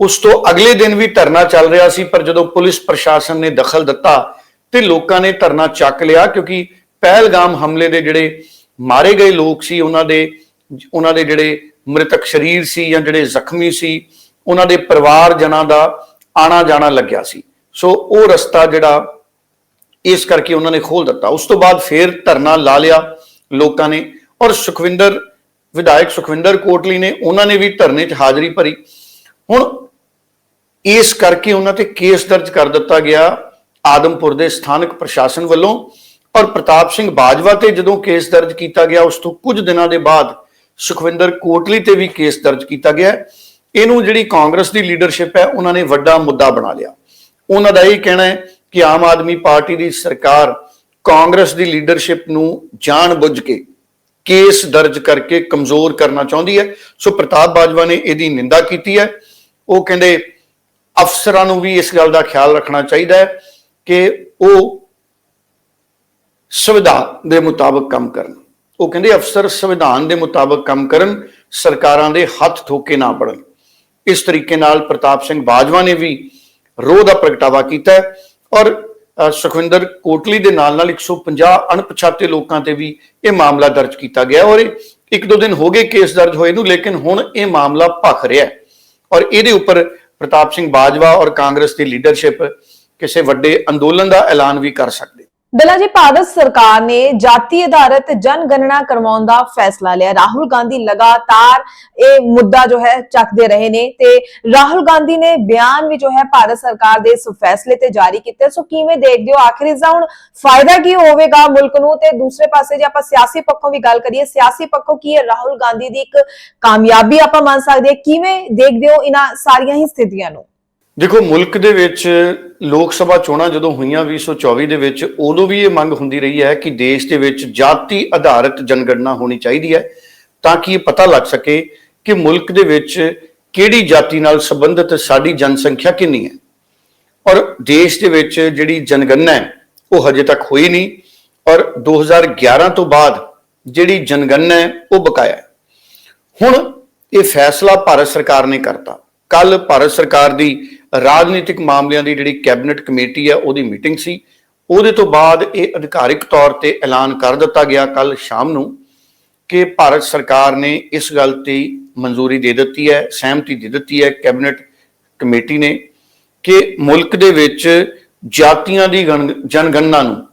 ਉਸ ਤੋਂ ਅਗਲੇ ਦਿਨ ਵੀ ਧਰਨਾ ਚੱਲ ਰਿਹਾ ਸੀ, ਪਰ ਜਦੋਂ ਪੁਲਿਸ ਪ੍ਰਸ਼ਾਸਨ ਨੇ ਦਖਲ ਦਿੱਤਾ ਤੇ ਲੋਕਾਂ ਨੇ ਧਰਨਾ ਚੱਕ ਲਿਆ, ਕਿਉਂਕਿ ਪਹਿਲਗਾਮ ਹਮਲੇ ਦੇ ਜਿਹੜੇ ਮਾਰੇ ਗਏ ਲੋਕ ਸੀ, ਉਹਨਾਂ ਦੇ ਉਹਨਾਂ ਦੇ ਜਿਹੜੇ ਮ੍ਰਿਤਕ ਸਰੀਰ ਸੀ ਜਾਂ ਜਿਹੜੇ ਜ਼ਖਮੀ ਸੀ, ਉਹਨਾਂ ਦੇ ਪਰਿਵਾਰ ਜਨਾਂ ਦਾ ਆਣਾ ਜਾਣਾ ਲੱਗਿਆ ਸੀ। ਸੋ ਉਹ ਰਸਤਾ ਜਿਹੜਾ ਇਸ ਕਰਕੇ ਉਹਨਾਂ ਨੇ ਖੋਲ ਦਿੱਤਾ। ਉਸ ਤੋਂ ਬਾਅਦ ਫੇਰ ਧਰਨਾ ਲਾ ਲਿਆ ਲੋਕਾਂ ਨੇ ਔਰ ਸੁਖਵਿੰਦਰ, ਵਿਧਾਇਕ ਸੁਖਵਿੰਦਰ ਕੋਟਲੀ ਨੇ ਉਹਨਾਂ ਨੇ ਵੀ ਧਰਨੇ 'ਚ ਹਾਜ਼ਰੀ ਭਰੀ। ਹੁਣ ਇਸ ਕਰਕੇ ਉਹਨਾਂ ਤੇ ਕੇਸ ਦਰਜ ਕਰ ਦਿੱਤਾ ਗਿਆ ਆਦਮਪੁਰ ਦੇ ਸਥਾਨਕ ਪ੍ਰਸ਼ਾਸਨ ਵੱਲੋਂ ਔਰ ਪ੍ਰਤਾਪ ਸਿੰਘ ਬਾਜਵਾ ਤੇ ਜਦੋਂ ਕੇਸ ਦਰਜ ਕੀਤਾ ਗਿਆ, ਉਸ ਤੋਂ ਕੁਝ ਦਿਨਾਂ ਦੇ ਬਾਅਦ ਸੁਖਵਿੰਦਰ ਕੋਟਲੀ ਤੇ ਵੀ ਕੇਸ ਦਰਜ ਕੀਤਾ ਗਿਆ। ਇਹਨੂੰ ਜਿਹੜੀ ਕਾਂਗਰਸ ਦੀ ਲੀਡਰਸ਼ਿਪ ਹੈ, ਉਹਨਾਂ ਨੇ ਵੱਡਾ ਮੁੱਦਾ ਬਣਾ ਲਿਆ। ਉਹਨਾਂ ਦਾ ਇਹ ਕਹਿਣਾ ਹੈ ਕਿ ਆਮ ਆਦਮੀ ਪਾਰਟੀ ਦੀ ਸਰਕਾਰ ਕਾਂਗਰਸ ਦੀ ਲੀਡਰਸ਼ਿਪ ਨੂੰ ਜਾਣਬੁੱਝ ਕੇ ਕੇਸ ਦਰਜ ਕਰਕੇ ਕਮਜ਼ੋਰ ਕਰਨਾ ਚਾਹੁੰਦੀ ਹੈ। ਸੋ ਪ੍ਰਤਾਪ ਬਾਜਵਾ ਨੇ ਇਹਦੀ ਨਿੰਦਾ ਕੀਤੀ ਹੈ। ਉਹ ਕਹਿੰਦੇ, ਅਫਸਰਾਂ ਨੂੰ ਵੀ ਇਸ ਗੱਲ ਦਾ ਖਿਆਲ ਰੱਖਣਾ ਚਾਹੀਦਾ ਹੈ ਕਿ ਉਹ ਸੰਵਿਧਾਨ ਦੇ ਮੁਤਾਬਕ ਕੰਮ ਕਰਨ। ਉਹ ਕਹਿੰਦੇ, ਅਫਸਰ ਸੰਵਿਧਾਨ ਦੇ ਮੁਤਾਬਕ ਕੰਮ ਕਰਨ, ਸਰਕਾਰਾਂ ਦੇ ਹੱਥ ਠੋਕੇ ਨਾ ਪੜਨ। ਇਸ ਤਰੀਕੇ ਨਾਲ ਪ੍ਰਤਾਪ ਸਿੰਘ ਬਾਜਵਾ ਨੇ ਵੀ ਰੋਹ ਦਾ ਪ੍ਰਗਟਾਵਾ ਕੀਤਾ ਹੈ। ਔਰ ਸੁਖਵਿੰਦਰ ਕੋਟਲੀ ਦੇ ਨਾਲ ਨਾਲ 150 ਅਣਪਛਾਤੇ ਲੋਕਾਂ ਤੇ ਵੀ ਇਹ ਮਾਮਲਾ ਦਰਜ ਕੀਤਾ ਗਿਆ। ਔਰ ਇਹ ਇੱਕ ਦੋ ਦਿਨ ਹੋ ਗਏ ਕੇਸ ਦਰਜ ਹੋਏ ਨੂੰ, ਲੇਕਿਨ ਹੁਣ ਇਹ ਮਾਮਲਾ ਭਖ ਰਿਹਾ ਹੈ। ਔਰ ਇਹਦੇ ਉੱਪਰ ਪ੍ਰਤਾਪ ਸਿੰਘ ਬਾਜਵਾ ਔਰ ਕਾਂਗਰਸ ਦੀ ਲੀਡਰਸ਼ਿਪ ਕਿਸੇ ਵੱਡੇ ਅੰਦੋਲਨ ਦਾ ਐਲਾਨ ਵੀ ਕਰ ਸਕਦੇ ਬਿਲਾ ਜੀ, ਭਾਰਤ ਸਰਕਾਰ ਨੇ ਜਾਤੀ ਆਧਾਰਿਤ ਜਨਗਣਨਾ ਕਰਵਾਉਣ ਦਾ ਫੈਸਲਾ ਲਿਆ। ਰਾਹੁਲ ਗਾਂਧੀ ਲਗਾਤਾਰ ਇਹ ਮੁੱਦਾ ਜੋ ਹੈ ਚੱਕਦੇ ਰਹੇ ਨੇ ਤੇ ਰਾਹੁਲ ਗਾਂਧੀ ਨੇ ਬਿਆਨ ਵੀ ਜੋ ਹੈ ਭਾਰਤ ਸਰਕਾਰ ਦੇ ਇਸ ਫੈਸਲੇ ਤੇ ਜਾਰੀ ਕੀਤਾ। ਸੋ ਕਿਵੇਂ ਦੇਖਦੇ ਹੋ? ਆਖਿਰ ਇਸ ਦਾ ਹੁਣ ਫਾਇਦਾ ਕੀ ਹੋਵੇਗਾ ਮੁਲਕ ਨੂੰ? ਤੇ ਦੂਸਰੇ ਪਾਸੇ ਜੇ ਆਪਾਂ ਸਿਆਸੀ ਪੱਖੋਂ ਵੀ ਗੱਲ ਕਰੀਏ, ਸਿਆਸੀ ਪੱਖੋਂ ਕੀ ਹੈ? ਰਾਹੁਲ ਗਾਂਧੀ ਦੀ ਇੱਕ ਕਾਮਯਾਬੀ ਆਪਾਂ ਮੰਨ ਸਕਦੇ ਹਾਂ। ਕਿਵੇਂ ਦੇਖਦੇ ਹੋ ਇਹਨਾਂ ਸਾਰੀਆਂ ਹੀ ਸਥਿਤੀਆਂ ਨੂੰ? ਦੇਖੋ, ਮੁਲਕ ਦੇ ਵਿੱਚ ਲੋਕ ਸਭਾ ਚੋਣਾਂ ਜਦੋਂ ਹੋਈਆਂ 2024 ਦੇ ਵਿੱਚ, ਉਦੋਂ ਵੀ ਇਹ ਮੰਗ ਹੁੰਦੀ ਰਹੀ ਹੈ ਕਿ ਦੇਸ਼ ਦੇ ਵਿੱਚ ਜਾਤੀ ਆਧਾਰਿਤ ਜਨਗਣਨਾ ਹੋਣੀ ਚਾਹੀਦੀ ਹੈ ਤਾਂ ਕਿ ਇਹ ਪਤਾ ਲੱਗ ਸਕੇ ਕਿ ਮੁਲਕ ਦੇ ਵਿੱਚ ਕਿਹੜੀ ਜਾਤੀ ਨਾਲ ਸੰਬੰਧਿਤ ਸਾਡੀ ਜਨਸੰਖਿਆ ਕਿੰਨੀ ਹੈ। ਔਰ ਦੇਸ਼ ਦੇ ਵਿੱਚ ਜਿਹੜੀ ਜਨਗਣਨਾ ਹੈ, ਉਹ ਹਜੇ ਤੱਕ ਹੋਈ ਨਹੀਂ। ਔਰ 2011 ਤੋਂ ਬਾਅਦ ਜਿਹੜੀ ਜਨਗਣਨਾ ਹੈ, ਉਹ ਬਕਾਇਆ ਹੈ। ਹੁਣ ਇਹ ਫੈਸਲਾ ਭਾਰਤ ਸਰਕਾਰ ਨੇ ਕਰਤਾ। ਕੱਲ ਭਾਰਤ ਸਰਕਾਰ ਦੀ ਰਾਜਨੀਤਿਕ ਮਾਮਲਿਆਂ ਦੀ ਜਿਹੜੀ ਕੈਬਨਿਟ ਕਮੇਟੀ ਹੈ, ਉਹਦੀ ਮੀਟਿੰਗ ਸੀ। ਉਹਦੇ ਤੋਂ ਬਾਅਦ ਇਹ ਅਧਿਕਾਰਿਕ ਤੌਰ ਤੇ ਐਲਾਨ ਕਰ ਦਿੱਤਾ ਗਿਆ ਕੱਲ ਸ਼ਾਮ ਨੂੰ ਕਿ ਭਾਰਤ ਸਰਕਾਰ ਨੇ ਇਸ ਗੱਲ ਤੇ ਮਨਜ਼ੂਰੀ ਦੇ ਦਿੱਤੀ ਹੈ, ਸਹਿਮਤੀ ਦੇ ਦਿੱਤੀ ਹੈ ਕੈਬਨਿਟ ਕਮੇਟੀ ਨੇ ਕਿ ਮੁਲਕ ਦੇ ਵਿੱਚ ਜਾਤੀਆਂ ਦੀ ਗਣ- ਜਨਗਣਨਾ ਨੂੰ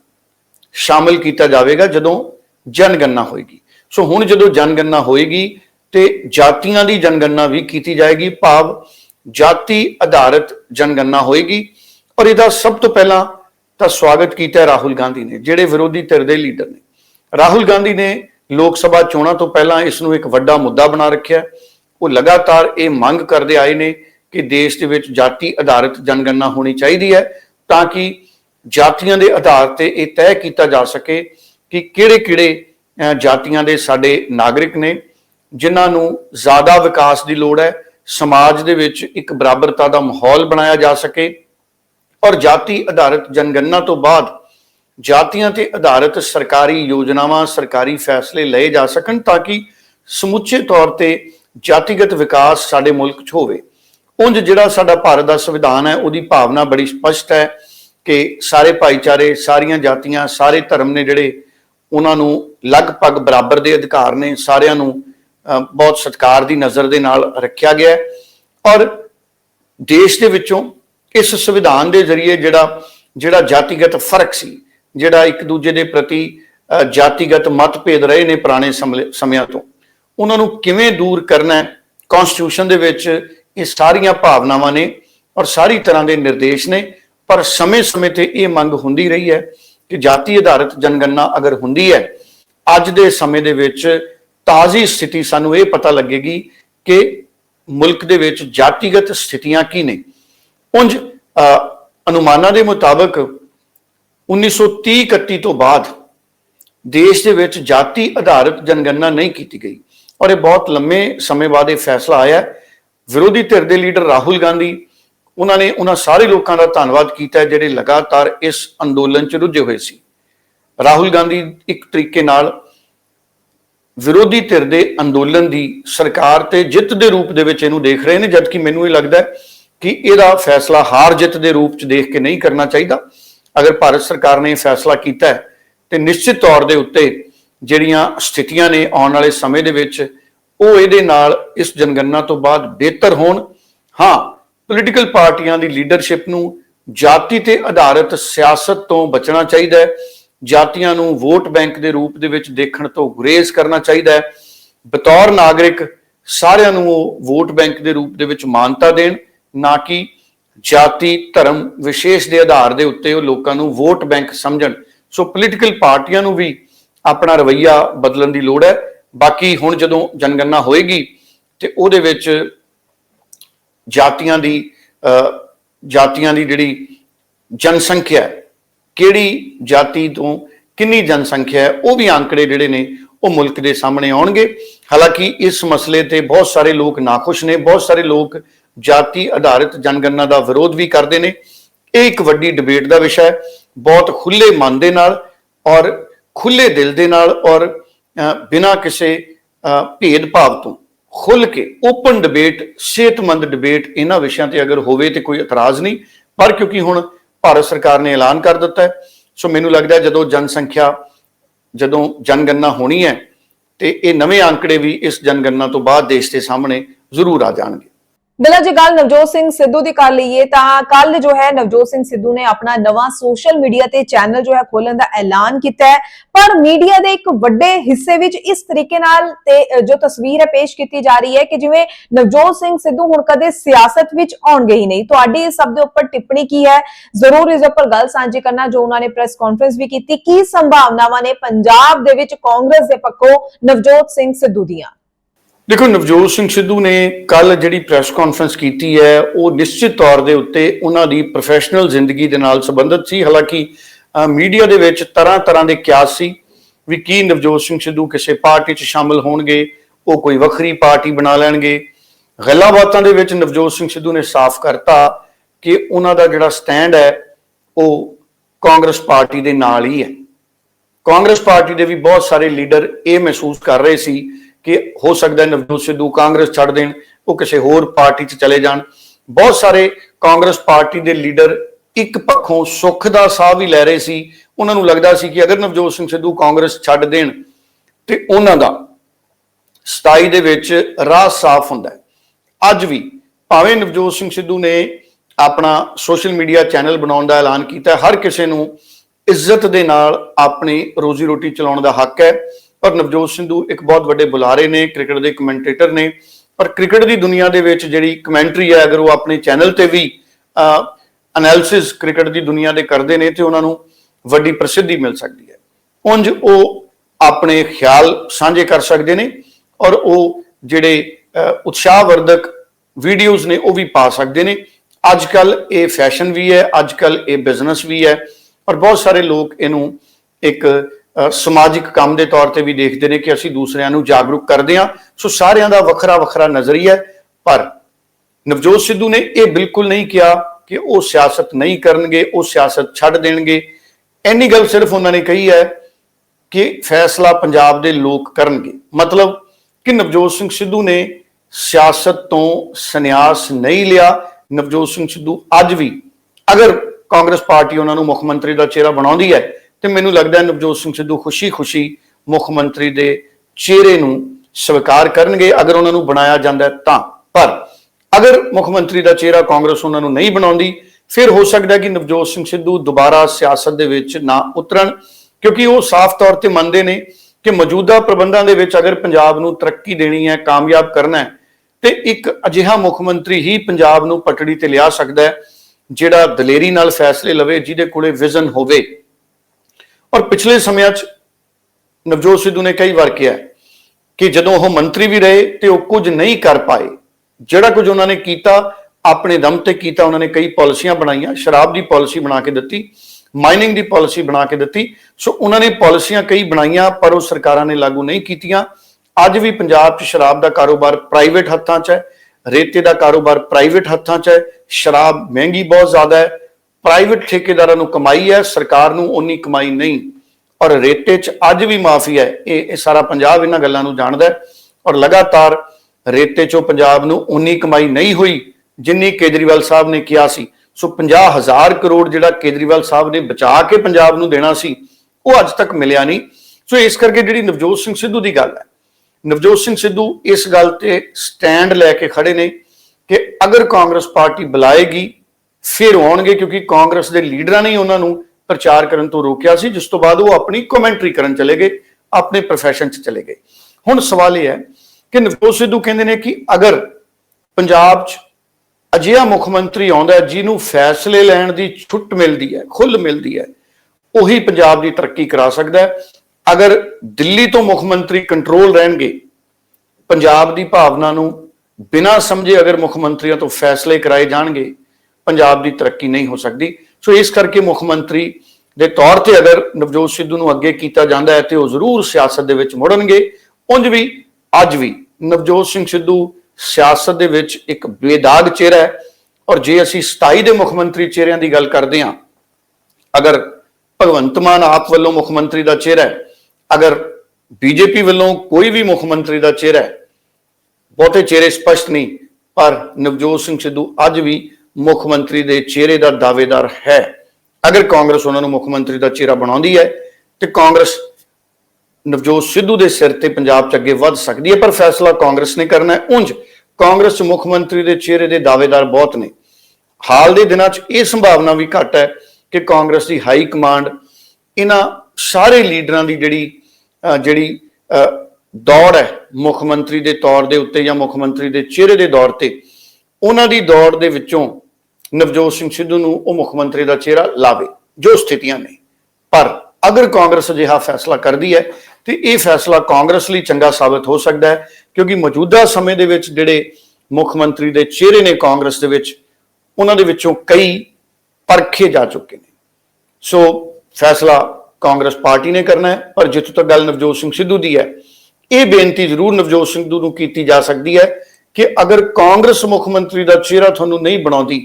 ਸ਼ਾਮਿਲ ਕੀਤਾ ਜਾਵੇਗਾ ਜਦੋਂ ਜਨਗਣਨਾ ਹੋਏਗੀ। ਸੋ ਹੁਣ ਜਦੋਂ ਜਨਗਣਨਾ ਹੋਏਗੀ ਤੇ ਜਾਤੀਆਂ ਦੀ ਜਨਗਣਨਾ ਵੀ ਕੀਤੀ ਜਾਏਗੀ, ਭਾਵ ਜਾਤੀ ਆਧਾਰਿਤ ਜਨਗਣਨਾ ਹੋਏਗੀ ਔਰ ਇਹਦਾ ਸਭ ਤੋਂ ਪਹਿਲਾਂ ਤਾਂ ਸਵਾਗਤ ਕੀਤਾ ਰਾਹੁਲ ਗਾਂਧੀ ਨੇ, ਜਿਹੜੇ ਵਿਰੋਧੀ ਧਿਰ ਦੇ ਲੀਡਰ ਨੇ। ਰਾਹੁਲ ਗਾਂਧੀ ਨੇ ਲੋਕ ਸਭਾ ਚੋਣਾਂ ਤੋਂ ਪਹਿਲਾਂ ਇਸ ਨੂੰ ਇੱਕ ਵੱਡਾ ਮੁੱਦਾ ਬਣਾ ਰੱਖਿਆ। ਉਹ ਲਗਾਤਾਰ ਇਹ ਮੰਗ ਕਰਦੇ ਆਏ ਨੇ ਕਿ ਦੇਸ਼ ਦੇ ਵਿੱਚ ਜਾਤੀ ਆਧਾਰਿਤ ਜਨਗਣਨਾ ਹੋਣੀ ਚਾਹੀਦੀ ਹੈ ਤਾਂ ਕਿ ਜਾਤੀਆਂ ਦੇ ਆਧਾਰ ਤੇ ਇਹ ਤੈਅ ਕੀਤਾ ਜਾ ਸਕੇ ਕਿ ਕਿਹੜੇ-ਕਿਹੜੇ ਜਾਤੀਆਂ ਦੇ ਸਾਡੇ ਨਾਗਰਿਕ ਨੇ, ਜਿਨ੍ਹਾਂ ਨੂੰ ਜ਼ਿਆਦਾ ਵਿਕਾਸ ਦੀ ਲੋੜ ਹੈ ਸਮਾਜ ਦੇ ਵਿੱਚ ਇੱਕ ਬਰਾਬਰਤਾ ਦਾ ਮਾਹੌਲ ਬਣਾਇਆ ਜਾ ਸਕੇ ਔਰ ਜਾਤੀ ਆਧਾਰਿਤ ਜਨਗਣਨਾ ਤੋਂ ਬਾਅਦ ਜਾਤੀਆਂ ਤੇ ਆਧਾਰਿਤ ਸਰਕਾਰੀ ਯੋਜਨਾਵਾਂ, ਸਰਕਾਰੀ ਫੈਸਲੇ ਲਏ ਜਾ ਸਕਣ ਤਾਂ ਕਿ ਸਮੁੱਚੇ ਤੌਰ ਤੇ ਜਾਤੀਗਤ ਵਿਕਾਸ ਸਾਡੇ ਮੁਲਕ 'ਚ ਹੋਵੇ। ਉਂਝ ਜਿਹੜਾ ਸਾਡਾ ਭਾਰਤ ਦਾ ਸੰਵਿਧਾਨ ਹੈ, ਉਹਦੀ ਭਾਵਨਾ ਬੜੀ ਸਪਸ਼ਟ ਹੈ ਕਿ ਸਾਰੇ ਭਾਈਚਾਰੇ, ਸਾਰੀਆਂ ਜਾਤੀਆਂ, ਸਾਰੇ ਧਰਮ ਨੇ ਜਿਹੜੇ ਉਹਨਾਂ ਨੂੰ ਲਗਭਗ ਬਰਾਬਰ ਦੇ ਅਧਿਕਾਰ ਨੇ, ਸਾਰਿਆਂ ਨੂੰ ਬਹੁਤ ਸਤਿਕਾਰ ਦੀ ਨਜ਼ਰ ਦੇ ਨਾਲ ਰੱਖਿਆ ਗਿਆ ਹੈ ਔਰ ਦੇਸ਼ ਦੇ ਵਿੱਚੋਂ ਇਸ ਸੰਵਿਧਾਨ ਦੇ ਜ਼ਰੀਏ ਜਿਹੜਾ ਜਿਹੜਾ ਜਾਤੀਗਤ ਫ਼ਰਕ ਸੀ, ਜਿਹੜਾ ਇੱਕ ਦੂਜੇ ਦੇ ਪ੍ਰਤੀ ਜਾਤੀਗਤ ਮਤਭੇਦ ਰਹੇ ਨੇ ਪੁਰਾਣੇ ਸਮਿਆਂ ਤੋਂ, ਉਹਨਾਂ ਨੂੰ ਕਿਵੇਂ ਦੂਰ ਕਰਨਾ ਹੈ? ਕਨਸਟੀਟਿਊਸ਼ਨ ਦੇ ਵਿੱਚ ਇਹ ਸਾਰੀਆਂ ਭਾਵਨਾਵਾਂ ਨੇ ਔਰ ਸਾਰੀ ਤਰ੍ਹਾਂ ਦੇ ਨਿਰਦੇਸ਼ ਨੇ, ਪਰ ਸਮੇਂ-ਸਮੇਂ ਤੇ ਇਹ ਮੰਗ ਹੁੰਦੀ ਰਹੀ ਹੈ ਕਿ ਜਾਤੀ ਆਧਾਰਿਤ ਜਨਗਣਨਾ ਅਗਰ ਹੁੰਦੀ ਹੈ, ਅੱਜ ਦੇ ਸਮੇਂ ਦੇ ਵਿੱਚ ਤਾਜ਼ੀ ਸਥਿਤੀ ਸਾਨੂੰ ਇਹ ਪਤਾ ਲੱਗੇਗੀ ਕਿ ਮੁਲਕ ਦੇ ਵਿੱਚ ਜਾਤੀਗਤ ਸਥਿਤੀਆਂ ਕੀ ਨੇ। ਉਂਝ ਅ, ਅਨੁਮਾਨਾਂ ਦੇ ਮੁਤਾਬਕ 1930-31 ਤੋਂ ਬਾਅਦ ਦੇਸ਼ ਦੇ ਵਿੱਚ ਜਾਤੀ ਆਧਾਰਿਤ ਜਨਗਣਨਾ ਨਹੀਂ ਕੀਤੀ ਗਈ। ਔਰ ਇਹ ਬਹੁਤ ਲੰਮੇ ਸਮੇਂ ਬਾਅਦ ਇਹ ਫੈਸਲਾ ਆਇਆ। ਵਿਰੋਧੀ ਧਿਰ ਦੇ ਲੀਡਰ ਰਾਹੁਲ ਗਾਂਧੀ ਉਹਨਾਂ ਨੇ ਉਹਨਾਂ ਸਾਰੇ ਲੋਕਾਂ ਦਾ ਧੰਨਵਾਦ ਕੀਤਾ ਜਿਹੜੇ ਲਗਾਤਾਰ ਇਸ ਅੰਦੋਲਨ 'ਚ ਰੁੱਝੇ ਹੋਏ ਸੀ। ਰਾਹੁਲ ਗਾਂਧੀ ਇੱਕ ਤਰੀਕੇ ਨਾਲ ਵਿਰੋਧੀ ਧਿਰ ਦੇ ਅੰਦੋਲਨ ਦੀ ਸਰਕਾਰ ਤੇ ਜਿੱਤ ਦੇ ਰੂਪ ਦੇ ਵਿੱਚ ਇਹਨੂੰ ਦੇਖ ਰਹੇ ਨੇ, ਜਦਕਿ ਮੈਨੂੰ ਇਹ ਲੱਗਦਾ ਕਿ ਇਹਦਾ ਫੈਸਲਾ ਹਾਰ ਜਿੱਤ ਦੇ ਰੂਪ 'ਚ ਦੇਖ ਕੇ ਨਹੀਂ ਕਰਨਾ ਚਾਹੀਦਾ। ਅਗਰ ਭਾਰਤ ਸਰਕਾਰ ਨੇ ਇਹ ਫੈਸਲਾ ਕੀਤਾ ਹੈ, ਤੇ ਨਿਸ਼ਚਿਤ ਤੌਰ ਦੇ ਉੱਤੇ ਜਿਹੜੀਆਂ ਸਥਿਤੀਆਂ ਨੇ ਆਉਣ ਵਾਲੇ ਸਮੇਂ ਦੇ ਵਿੱਚ, ਉਹ ਇਹਦੇ ਨਾਲ ਇਸ ਜਨਗਣਨਾ ਤੋਂ ਬਾਅਦ ਬਿਹਤਰ ਹੋਣ। ਹਾਂ ਪੋਲੀਟੀਕਲ ਪਾਰਟੀਆਂ ਦੀ ਲੀਡਰਸ਼ਿਪ ਨੂੰ ਜਾਤੀ ਤੇ ਆਧਾਰਿਤ ਸਿਆਸਤ ਤੋਂ ਬਚਣਾ ਚਾਹੀਦਾ ਹੈ। ਜਾਤੀਆਂ ਨੂੰ ਵੋਟ ਬੈਂਕ ਦੇ ਰੂਪ ਦੇ ਵਿੱਚ ਦੇਖਣ ਤੋਂ ਗੁਰੇਜ਼ ਕਰਨਾ ਚਾਹੀਦਾ ਹੈ। ਬਤੌਰ ਨਾਗਰਿਕ ਸਾਰਿਆਂ ਨੂੰ ਉਹ ਵੋਟ ਬੈਂਕ ਦੇ ਰੂਪ ਦੇ ਵਿੱਚ ਮਾਨਤਾ ਦੇਣ, ਨਾ ਕਿ ਜਾਤੀ, ਧਰਮ ਵਿਸ਼ੇਸ਼ ਦੇ ਆਧਾਰ ਦੇ ਉੱਤੇ ਉਹ ਲੋਕਾਂ ਨੂੰ ਵੋਟ ਬੈਂਕ ਸਮਝਣ। ਸੋ ਪੋਲੀਟੀਕਲ ਪਾਰਟੀਆਂ ਨੂੰ ਵੀ ਆਪਣਾ ਰਵੱਈਆ ਬਦਲਣ ਦੀ ਲੋੜ ਹੈ। ਬਾਕੀ ਹੁਣ ਜਦੋਂ ਜਨਗਣਨਾ ਹੋਏਗੀ ਤੇ ਉਹਦੇ ਵਿੱਚ ਜਾਤੀਆਂ ਦੀ ਜਾਤੀਆਂ ਦੀ ਜਿਹੜੀ ਜਨਸੰਖਿਆ ਕਿਹੜੀ ਜਾਤੀ ਤੋਂ ਕਿੰਨੀ ਜਨਸੰਖਿਆ ਹੈ ਉਹ ਵੀ ਅੰਕੜੇ ਜਿਹੜੇ ਨੇ ਉਹ ਮੁਲਕ ਦੇ ਸਾਹਮਣੇ ਆਉਣਗੇ। ਹਾਲਾਂਕਿ ਇਸ ਮਸਲੇ ਤੇ ਬਹੁਤ ਸਾਰੇ ਲੋਕ ਨਾਖੁਸ਼ ਨੇ ਬਹੁਤ ਸਾਰੇ ਲੋਕ ਜਾਤੀ ਆਧਾਰਿਤ ਜਨਗਣਨਾ ਦਾ ਵਿਰੋਧ ਵੀ ਕਰਦੇ ਨੇ। ਇਹ ਇੱਕ ਵੱਡੀ ਡਿਬੇਟ ਦਾ ਵਿਸ਼ਾ ਹੈ। ਬਹੁਤ ਖੁੱਲੇ ਮਨ ਦੇ ਨਾਲ ਔਰ ਖੁੱਲੇ ਦਿਲ ਦੇ ਨਾਲ ਔਰ ਅਹ, ਬਿਨਾਂ ਕਿਸੇ ਭੇਦਭਾਵ ਤੋਂ ਖੁੱਲ ਕੇ ਓਪਨ ਡਿਬੇਟ ਸਿਹਤਮੰਦ ਡਿਬੇਟ ਇਹਨਾਂ ਵਿਸ਼ਿਆਂ ਤੇ ਅਗਰ ਹੋਵੇ ਤੇ ਕੋਈ ਇਤਰਾਜ਼ ਨਹੀਂ। ਪਰ ਕਿਉਂਕਿ ਹੁਣ ਭਾਰਤ ਸਰਕਾਰ ਨੇ ਐਲਾਨ ਕਰ ਦਿੱਤਾ ਹੈ। ਸੋ ਮੈਨੂੰ ਲੱਗਦਾ ਜਦੋਂ ਜਨਸੰਖਿਆ, ਜਦੋਂ ਜਨਗਣਨਾ ਹੋਣੀ ਹੈ ਤੇ ਇਹ ਨਵੇਂ ਅੰਕੜੇ ਵੀ ਇਸ ਜਨਗਣਨਾ ਤੋਂ ਬਾਅਦ ਦੇਸ਼ ਦੇ ਸਾਹਮਣੇ ਜ਼ਰੂਰ ਆ ਜਾਣਗੇ। ਬਿਲਾ ਜੇ ਗੱਲ ਨਵਜੋਤ ਸਿੰਘ ਸਿੱਧੂ ਦੀ ਕਰ ਲਈਏ ਤਾਂ ਕੱਲ ਜੋ ਹੈ ਨਵਜੋਤ ਸਿੰਘ ਸਿੱਧੂ ਨੇ ਆਪਣਾ ਨਵਾਂ ਸੋਸ਼ਲ ਮੀਡੀਆ ਤੇ ਚੈਨਲ ਜੋ ਹੈ ਖੋਲਣ ਦਾ ਐਲਾਨ ਕੀਤਾ ਹੈ। ਪਰ ਮੀਡੀਆ ਦੇ ਇੱਕ ਵੱਡੇ ਹਿੱਸੇ ਵਿੱਚ ਇਸ ਤਰੀਕੇ ਨਾਲ ਤੇ ਜੋ ਤਸਵੀਰ ਹੈ ਪੇਸ਼ ਕੀਤੀ ਜਾ ਰਹੀ ਹੈ ਕਿ ਜਿਵੇਂ ਨਵਜੋਤ ਸਿੰਘ ਸਿੱਧੂ ਹੁਣ ਕਦੇ ਸਿਆਸਤ ਵਿੱਚ ਆਉਣਗੇ ਹੀ ਨਹੀਂ। ਤੁਹਾਡੀ ਇਸ ਸਭ ਦੇ ਉੱਪਰ ਟਿੱਪਣੀ ਕੀ ਹੈ? ਜ਼ਰੂਰ ਇਸ ਦੇ ਉੱਪਰ ਗੱਲ ਸਾਂਝੀ ਕਰਨਾ, ਜੋ ਉਹਨਾਂ ਨੇ ਪ੍ਰੈਸ ਕਾਨਫਰੰਸ ਵੀ ਕੀਤੀ। ਕੀ ਸੰਭਾਵਨਾਵਾਂ ਨੇ ਪੰਜਾਬ ਦੇ ਵਿੱਚ ਕਾਂਗਰਸ ਦੇ ਪੱਖੋਂ ਨਵਜੋਤ ਸਿੰਘ ਸਿੱਧੂ ਦੀਆਂ? ਦੇਖੋ, ਨਵਜੋਤ ਸਿੰਘ ਸਿੱਧੂ ਨੇ ਕੱਲ ਜਿਹੜੀ ਪ੍ਰੈਸ ਕਾਨਫਰੰਸ ਕੀਤੀ ਹੈ, ਉਹ ਨਿਸ਼ਚਿਤ ਤੌਰ ਦੇ ਉੱਤੇ ਉਹਨਾਂ ਦੀ ਪ੍ਰੋਫੈਸ਼ਨਲ ਜ਼ਿੰਦਗੀ ਦੇ ਨਾਲ ਸੰਬੰਧਿਤ ਸੀ। ਹਾਲਾਂਕਿ ਮੀਡੀਆ ਦੇ ਵਿੱਚ ਤਰ੍ਹਾਂ ਤਰ੍ਹਾਂ ਦੇ ਕਿਆਸ ਸੀ ਵੀ ਕੀ ਨਵਜੋਤ ਸਿੰਘ ਸਿੱਧੂ ਕਿਸੇ ਪਾਰਟੀ 'ਚ ਸ਼ਾਮਲ ਹੋਣਗੇ, ਉਹ ਕੋਈ ਵੱਖਰੀ ਪਾਰਟੀ ਬਣਾ ਲੈਣਗੇ। ਗੱਲਾਂ ਬਾਤਾਂ ਦੇ ਵਿੱਚ ਨਵਜੋਤ ਸਿੰਘ ਸਿੱਧੂ ਨੇ ਸਾਫ਼ ਕਰਤਾ ਕਿ ਉਹਨਾਂ ਦਾ ਜਿਹੜਾ ਸਟੈਂਡ ਹੈ, ਉਹ ਕਾਂਗਰਸ ਪਾਰਟੀ ਦੇ ਨਾਲ ਹੀ ਹੈ। ਕਾਂਗਰਸ ਪਾਰਟੀ ਦੇ ਵੀ ਬਹੁਤ ਸਾਰੇ ਲੀਡਰ ਇਹ ਮਹਿਸੂਸ ਕਰ ਰਹੇ ਸੀ ਕਿ ਹੋ ਸਕਦਾ ਨਵਜੋਤ ਸਿੱਧੂ ਕਾਂਗਰਸ ਛੱਡ ਦੇਣ, ਉਹ ਕਿਸੇ ਹੋਰ ਪਾਰਟੀ 'ਚ ਚਲੇ ਜਾਣ। ਬਹੁਤ ਸਾਰੇ ਕਾਂਗਰਸ ਪਾਰਟੀ ਦੇ ਲੀਡਰ ਇੱਕ ਪੱਖੋਂ ਸੁੱਖ ਦਾ ਸਾਹ ਵੀ ਲੈ ਰਹੇ ਸੀ। ਉਹਨਾਂ ਨੂੰ ਲੱਗਦਾ ਸੀ ਕਿ ਅਗਰ ਨਵਜੋਤ ਸਿੰਘ ਸਿੱਧੂ ਕਾਂਗਰਸ ਛੱਡ ਦੇਣ, ਤੇ ਉਹਨਾਂ ਦਾ 27 ਦੇ ਵਿੱਚ ਰਾਹ ਸਾਫ਼ ਹੁੰਦਾ ਹੈ। ਅੱਜ ਵੀ ਭਾਵੇਂ ਨਵਜੋਤ ਸਿੰਘ ਸਿੱਧੂ ਨੇ ਆਪਣਾ ਸੋਸ਼ਲ ਮੀਡੀਆ ਚੈਨਲ ਬਣਾਉਣ ਦਾ ਐਲਾਨ ਕੀਤਾ, ਹਰ ਕਿਸੇ ਨੂੰ ਇੱਜ਼ਤ ਦੇ ਨਾਲ ਆਪਣੀ ਰੋਜ਼ੀ ਰੋਟੀ ਚਲਾਉਣ ਦਾ ਹੱਕ ਹੈ। ਪਰ ਨਵਜੋਤ ਸਿੰਧੂ ਇੱਕ ਬਹੁਤ ਵੱਡੇ ਬੁਲਾਰੇ ਨੇ ਕ੍ਰਿਕਟ ਦੇ ਕਮੈਂਟੇਟਰ ਨੇ। ਪਰ ਕ੍ਰਿਕਟ ਦੀ ਦੁਨੀਆ ਦੇ ਵਿੱਚ ਜਿਹੜੀ ਕਮੈਂਟਰੀ ਹੈ ਅਗਰ ਉਹ ਆਪਣੇ ਚੈਨਲ ਤੇ ਵੀ ਐਨਾਲਿਸਿਸ ਕ੍ਰਿਕਟ ਦੀ ਦੁਨੀਆ ਦੇ ਕਰਦੇ ਨੇ ਤੇ ਉਹਨਾਂ ਨੂੰ ਵੱਡੀ ਪ੍ਰਸਿੱਧੀ ਮਿਲ ਸਕਦੀ ਹੈ। ਉਂਝ ਉਹ ਆਪਣੇ ਖਿਆਲ ਸਾਂਝੇ ਕਰ ਸਕਦੇ ਨੇ ਔਰ ਉਹ ਜਿਹੜੇ ਅਹ, ਉਤਸ਼ਾਹਵਰਧਕ ਵੀਡੀਓਜ਼ ਨੇ ਉਹ ਵੀ ਪਾ ਸਕਦੇ ਨੇ। ਅੱਜ ਕੱਲ ਇਹ ਫੈਸ਼ਨ ਵੀ ਹੈ ਅੱਜ ਕੱਲ ਇਹ ਬਿਜ਼ਨਸ ਵੀ ਹੈ। ਔਰ ਬਹੁਤ ਸਾਰੇ ਲੋਕ ਇਹਨੂੰ ਇੱਕ ਸਮਾਜਿਕ ਕੰਮ ਦੇ ਤੌਰ ਤੇ ਵੀ ਦੇਖਦੇ ਨੇ ਕਿ ਅਸੀਂ ਦੂਸਰਿਆਂ ਨੂੰ ਜਾਗਰੂਕ ਕਰਦੇ ਹਾਂ। ਸੋ ਸਾਰਿਆਂ ਦਾ ਵੱਖਰਾ ਵੱਖਰਾ ਨਜ਼ਰੀਆ ਪਰ ਨਵਜੋਤ ਸਿੱਧੂ ਨੇ ਇਹ ਬਿਲਕੁਲ ਨਹੀਂ ਕਿਹਾ ਕਿ ਉਹ ਸਿਆਸਤ ਨਹੀਂ ਕਰਨਗੇ, ਉਹ ਸਿਆਸਤ ਛੱਡ ਦੇਣਗੇ। ਇੰਨੀ ਗੱਲ ਸਿਰਫ ਉਹਨਾਂ ਨੇ ਕਹੀ ਹੈ ਕਿ ਫੈਸਲਾ ਪੰਜਾਬ ਦੇ ਲੋਕ ਕਰਨਗੇ। ਮਤਲਬ ਕਿ ਨਵਜੋਤ ਸਿੰਘ ਸਿੱਧੂ ਨੇ ਸਿਆਸਤ ਤੋਂ ਸੰਨਿਆਸ ਨਹੀਂ ਲਿਆ। ਨਵਜੋਤ ਸਿੰਘ ਸਿੱਧੂ ਅੱਜ ਵੀ ਅਗਰ ਕਾਂਗਰਸ ਪਾਰਟੀ ਉਹਨਾਂ ਨੂੰ ਮੁੱਖ ਮੰਤਰੀ ਦਾ ਚਿਹਰਾ ਬਣਾਉਂਦੀ ਹੈ ਤੇ ਮੈਨੂੰ ਲੱਗਦਾ ਨਵਜੋਤ ਸਿੰਘ ਸਿੱਧੂ ਖੁਸ਼ੀ-ਖੁਸ਼ੀ ਮੁੱਖ ਮੰਤਰੀ ਦੇ ਚਿਹਰੇ ਨੂੰ ਸਵੀਕਾਰ ਕਰਨਗੇ। ਅਗਰ ਉਹਨਾਂ ਨੂੰ ਬਣਾਇਆ ਜਾਂਦਾ ਤਾਂ। ਪਰ ਅਗਰ ਮੁੱਖ ਮੰਤਰੀ ਦਾ ਚਿਹਰਾ ਕਾਂਗਰਸ ਉਹਨਾਂ ਨੂੰ ਨਹੀਂ ਬਣਾਉਂਦੀ, ਫਿਰ ਹੋ ਸਕਦਾ ਕਿ ਨਵਜੋਤ ਸਿੰਘ ਸਿੱਧੂ ਦੁਬਾਰਾ ਸਿਆਸਤ ਦੇ ਵਿੱਚ ਨਾ ਉਤਰਨ, ਕਿਉਂਕਿ ਉਹ ਸਾਫ਼ ਤੌਰ ਤੇ ਮੰਨਦੇ ਨੇ ਕਿ ਮੌਜੂਦਾ ਪ੍ਰਬੰਧਾਂ ਦੇ ਵਿੱਚ ਅਗਰ ਪੰਜਾਬ ਨੂੰ ਤਰੱਕੀ ਦੇਣੀ ਹੈ, ਕਾਮਯਾਬ ਕਰਨਾ ਹੈ, ਤੇ ਇੱਕ ਅਜਿਹਾ ਮੁੱਖ ਮੰਤਰੀ ਹੀ ਪੰਜਾਬ ਨੂੰ ਪਟੜੀ ਤੇ ਲਿਆ ਸਕਦਾ ਹੈ, ਜਿਹੜਾ ਦਲੇਰੀ ਨਾਲ ਫੈਸਲੇ ਲਵੇ, ਜਿਹਦੇ ਕੋਲੇ ਵਿਜ਼ਨ ਹੋਵੇ। ਔਰ ਪਿਛਲੇ ਸਮਿਆਂ 'ਚ ਨਵਜੋਤ ਸਿੱਧੂ ਨੇ ਕਈ ਵਾਰ ਕਿਹਾ ਕਿ ਜਦੋਂ ਉਹ ਮੰਤਰੀ ਵੀ ਰਹੇ ਤੇ ਉਹ ਕੁਝ ਨਹੀਂ ਕਰ ਪਾਏ, ਜਿਹੜਾ ਕੁਝ ਉਹਨਾਂ ਨੇ ਕੀਤਾ, ਆਪਣੇ ਦਮ ਤੇ ਕੀਤਾ, ਉਹਨਾਂ ਨੇ ਕਈ ਪਾਲਿਸੀਆਂ ਬਣਾਈਆਂ, ਸ਼ਰਾਬ ਦੀ ਪਾਲਿਸੀ ਬਣਾ ਕੇ ਦਿੱਤੀ, ਮਾਈਨਿੰਗ ਦੀ ਪਾਲਿਸੀ ਬਣਾ ਕੇ ਦਿੱਤੀ, ਸੋ ਉਹਨਾਂ ਨੇ ਪਾਲਿਸੀਆਂ ਕਈ ਬਣਾਈਆਂ, ਪਰ ਉਹ ਸਰਕਾਰਾਂ ਨੇ ਲਾਗੂ ਨਹੀਂ ਕੀਤੀਆਂ। ਅੱਜ ਵੀ ਪੰਜਾਬ 'ਚ ਸ਼ਰਾਬ ਦਾ ਕਾਰੋਬਾਰ ਪ੍ਰਾਈਵੇਟ ਹੱਥਾਂ 'ਚ ਹੈ, ਰੇਤੇ ਦਾ ਕਾਰੋਬਾਰ ਪ੍ਰਾਈਵੇਟ ਹੱਥਾਂ 'ਚ ਹੈ, ਸ਼ਰਾਬ ਮਹਿੰਗੀ ਬਹੁਤ ਜ਼ਿਆਦਾ ਹੈ ਪ੍ਰਾਈਵੇਟ ਠੇਕੇਦਾਰਾਂ ਨੂੰ ਕਮਾਈ ਹੈ, ਸਰਕਾਰ ਨੂੰ ਉਨੀ ਕਮਾਈ ਨਹੀਂ। ਔਰ ਰੇਤੇ 'ਚ ਅੱਜ ਵੀ ਮਾਫ਼ੀ ਹੈ, ਇਹ ਸਾਰਾ ਪੰਜਾਬ ਇਹਨਾਂ ਗੱਲਾਂ ਨੂੰ ਜਾਣਦਾ ਔਰ ਲਗਾਤਾਰ ਰੇਤੇ 'ਚੋਂ ਪੰਜਾਬ ਨੂੰ ਉਨੀ ਕਮਾਈ ਨਹੀਂ ਹੋਈ, ਜਿੰਨੀ ਕੇਜਰੀਵਾਲ ਸਾਹਿਬ ਨੇ ਕਿਹਾ ਸੀ। ਸੋ 50000 ਕਰੋੜ ਜਿਹੜਾ ਕੇਜਰੀਵਾਲ ਸਾਹਿਬ ਨੇ ਬਚਾ ਕੇ ਪੰਜਾਬ ਨੂੰ ਦੇਣਾ ਸੀ, ਉਹ ਅੱਜ ਤੱਕ ਮਿਲਿਆ ਨਹੀਂ। ਸੋ ਇਸ ਕਰਕੇ ਜਿਹੜੀ ਨਵਜੋਤ ਸਿੰਘ ਸਿੱਧੂ ਦੀ ਗੱਲ ਹੈ, ਨਵਜੋਤ ਸਿੰਘ ਸਿੱਧੂ ਇਸ ਗੱਲ ਤੇ ਸਟੈਂਡ ਲੈ ਕੇ ਖੜੇ ਨੇ ਕਿ ਅਗਰ ਕਾਂਗਰਸ ਪਾਰਟੀ ਬੁਲਾਏਗੀ ਫਿਰ ਆਉਣਗੇ ਕਿਉਂਕਿ ਕਾਂਗਰਸ ਦੇ ਲੀਡਰਾਂ ਨੇ ਉਹਨਾਂ ਨੂੰ ਪ੍ਰਚਾਰ ਕਰਨ ਤੋਂ ਰੋਕਿਆ ਸੀ, ਜਿਸ ਤੋਂ ਬਾਅਦ ਉਹ ਆਪਣੀ ਕਮੈਂਟਰੀ ਕਰਨ ਚਲੇ ਗਏ, ਆਪਣੇ profession 'ਚ ਚਲੇ ਗਏ। ਹੁਣ ਸਵਾਲ ਇਹ ਹੈ ਕਿ ਨਵਜੋਤ ਸਿੱਧੂ ਕਹਿੰਦੇ ਨੇ ਕਿ ਅਗਰ ਪੰਜਾਬ 'ਚ ਅਜਿਹਾ ਮੁੱਖ ਮੰਤਰੀ ਆਉਂਦਾ ਜਿਹਨੂੰ ਫੈਸਲੇ ਲੈਣ ਦੀ ਛੁੱਟ ਮਿਲਦੀ ਹੈ ਖੁੱਲ ਮਿਲਦੀ ਹੈ, ਉਹੀ ਪੰਜਾਬ ਦੀ ਤਰੱਕੀ ਕਰਾ ਸਕਦਾ ਹੈ। ਅਗਰ ਦਿੱਲੀ ਤੋਂ ਮੁੱਖ ਮੰਤਰੀ ਕੰਟਰੋਲ ਰਹਿਣਗੇ, ਪੰਜਾਬ ਦੀ ਭਾਵਨਾ ਨੂੰ ਬਿਨਾਂ ਸਮਝੇ ਅਗਰ ਮੁੱਖ ਮੰਤਰੀਆਂ ਤੋਂ ਫੈਸਲੇ ਕਰਾਏ ਜਾਣਗੇ ਪੰਜਾਬ ਦੀ ਤਰੱਕੀ ਨਹੀਂ ਹੋ ਸਕਦੀ। ਸੋ ਇਸ ਕਰਕੇ ਮੁੱਖ ਮੰਤਰੀ ਦੇ ਤੌਰ ਤੇ ਅਗਰ ਨਵਜੋਤ ਸਿੱਧੂ ਨੂੰ ਅੱਗੇ ਕੀਤਾ ਜਾਂਦਾ ਹੈ ਤੇ ਉਹ ਜ਼ਰੂਰ ਸਿਆਸਤ ਦੇ ਵਿੱਚ ਮੁੜਨਗੇ। ਉਂਝ ਵੀ ਅੱਜ ਵੀ ਨਵਜੋਤ ਸਿੰਘ ਸਿੱਧੂ ਸਿਆਸਤ ਦੇ ਵਿੱਚ ਇੱਕ ਬੇਦਾਗ ਚਿਹਰਾ ਹੈ। ਔਰ ਜੇ ਅਸੀਂ 27 ਦੇ ਮੁੱਖ ਮੰਤਰੀ ਚਿਹਰਿਆਂ ਦੀ ਗੱਲ ਕਰਦੇ ਹਾਂ, ਅਗਰ ਭਗਵੰਤ ਮਾਨ ਆਪ ਵੱਲੋਂ ਮੁੱਖ ਮੰਤਰੀ ਦਾ ਚਿਹਰਾ ਹੈ, ਅਗਰ ਬੀਜੇਪੀ ਵੱਲੋਂ ਕੋਈ ਵੀ ਮੁੱਖ ਮੰਤਰੀ ਦਾ ਚਿਹਰਾ ਹੈ, ਬਹੁਤੇ ਚਿਹਰੇ ਸਪਸ਼ਟ ਨਹੀਂ। ਪਰ ਨਵਜੋਤ ਸਿੰਘ ਸਿੱਧੂ ਅੱਜ ਵੀ ਮੁੱਖ ਮੰਤਰੀ ਦੇ ਚਿਹਰੇ ਦਾ ਦਾਅਵੇਦਾਰ ਹੈ। ਅਗਰ ਕਾਂਗਰਸ ਉਹਨਾਂ ਨੂੰ ਮੁੱਖ ਮੰਤਰੀ ਦਾ ਚਿਹਰਾ ਬਣਾਉਂਦੀ ਹੈ, ਤੇ ਕਾਂਗਰਸ ਨਵਜੋਤ ਸਿੱਧੂ ਦੇ ਸਿਰ ਤੇ ਪੰਜਾਬ 'ਚ ਅੱਗੇ ਵੱਧ ਸਕਦੀ ਹੈ, ਪਰ ਫੈਸਲਾ ਕਾਂਗਰਸ ਨੇ ਕਰਨਾ ਹੈ। ਉਂਝ ਕਾਂਗਰਸ 'ਚ ਮੁੱਖ ਮੰਤਰੀ ਦੇ ਚਿਹਰੇ ਦੇ ਦਾਅਵੇਦਾਰ ਬਹੁਤ ਨੇ। ਹਾਲ ਦੇ ਦਿਨਾਂ 'ਚ ਇਹ ਸੰਭਾਵਨਾ ਵੀ ਘੱਟ ਹੈ ਕਿ ਕਾਂਗਰਸ ਦੀ ਹਾਈ ਕਮਾਂਡ ਇਹਨਾਂ ਸਾਰੇ ਲੀਡਰਾਂ ਦੀ ਜਿਹੜੀ ਜਿਹੜੀ ਅਹ ਦੌੜ ਹੈ, ਮੁੱਖ ਮੰਤਰੀ ਦੇ ਤੌਰ ਦੇ ਉੱਤੇ ਜਾਂ ਮੁੱਖ ਮੰਤਰੀ ਦੇ ਚਿਹਰੇ ਦੇ ਦੌਰ ਤੇ ਉਹਨਾਂ ਦੀ ਦੌੜ ਦੇ ਵਿੱਚੋਂ ਨਵਜੋਤ ਸਿੰਘ ਸਿੱਧੂ ਨੂੰ ਉਹ ਮੁੱਖ ਮੰਤਰੀ ਦਾ ਚਿਹਰਾ ਲਾਵੇ, ਜੋ ਸਥਿਤੀਆਂ ਨੇ। ਪਰ ਅਗਰ ਕਾਂਗਰਸ ਅਜਿਹਾ ਫੈਸਲਾ ਕਰਦੀ ਹੈ, ਤੇ ਇਹ ਫੈਸਲਾ ਕਾਂਗਰਸ ਲਈ ਚੰਗਾ ਸਾਬਤ ਹੋ ਸਕਦਾ ਹੈ, ਕਿਉਂਕਿ ਮੌਜੂਦਾ ਸਮੇਂ ਦੇ ਵਿੱਚ ਜਿਹੜੇ ਮੁੱਖ ਮੰਤਰੀ ਦੇ ਚਿਹਰੇ ਨੇ ਕਾਂਗਰਸ ਦੇ ਵਿੱਚ, ਉਹਨਾਂ ਦੇ ਵਿੱਚੋਂ ਕਈ ਪਰਖੇ ਜਾ ਚੁੱਕੇ ਨੇ। ਸੋ ਫੈਸਲਾ ਕਾਂਗਰਸ ਪਾਰਟੀ ਨੇ ਕਰਨਾ ਹੈ, ਪਰ ਜਿੱਥੋਂ ਤੱਕ ਗੱਲ ਨਵਜੋਤ ਸਿੰਘ ਸਿੱਧੂ ਦੀ ਹੈ, ਇਹ ਬੇਨਤੀ ਜ਼ਰੂਰ ਨਵਜੋਤ ਸਿੰਘ ਸਿੱਧੂ ਨੂੰ ਕੀਤੀ ਜਾ ਸਕਦੀ ਹੈ ਕਿ ਅਗਰ ਕਾਂਗਰਸ ਮੁੱਖ ਮੰਤਰੀ ਦਾ ਚਿਹਰਾ ਤੁਹਾਨੂੰ ਨਹੀਂ ਬਣਾਉਂਦੀ,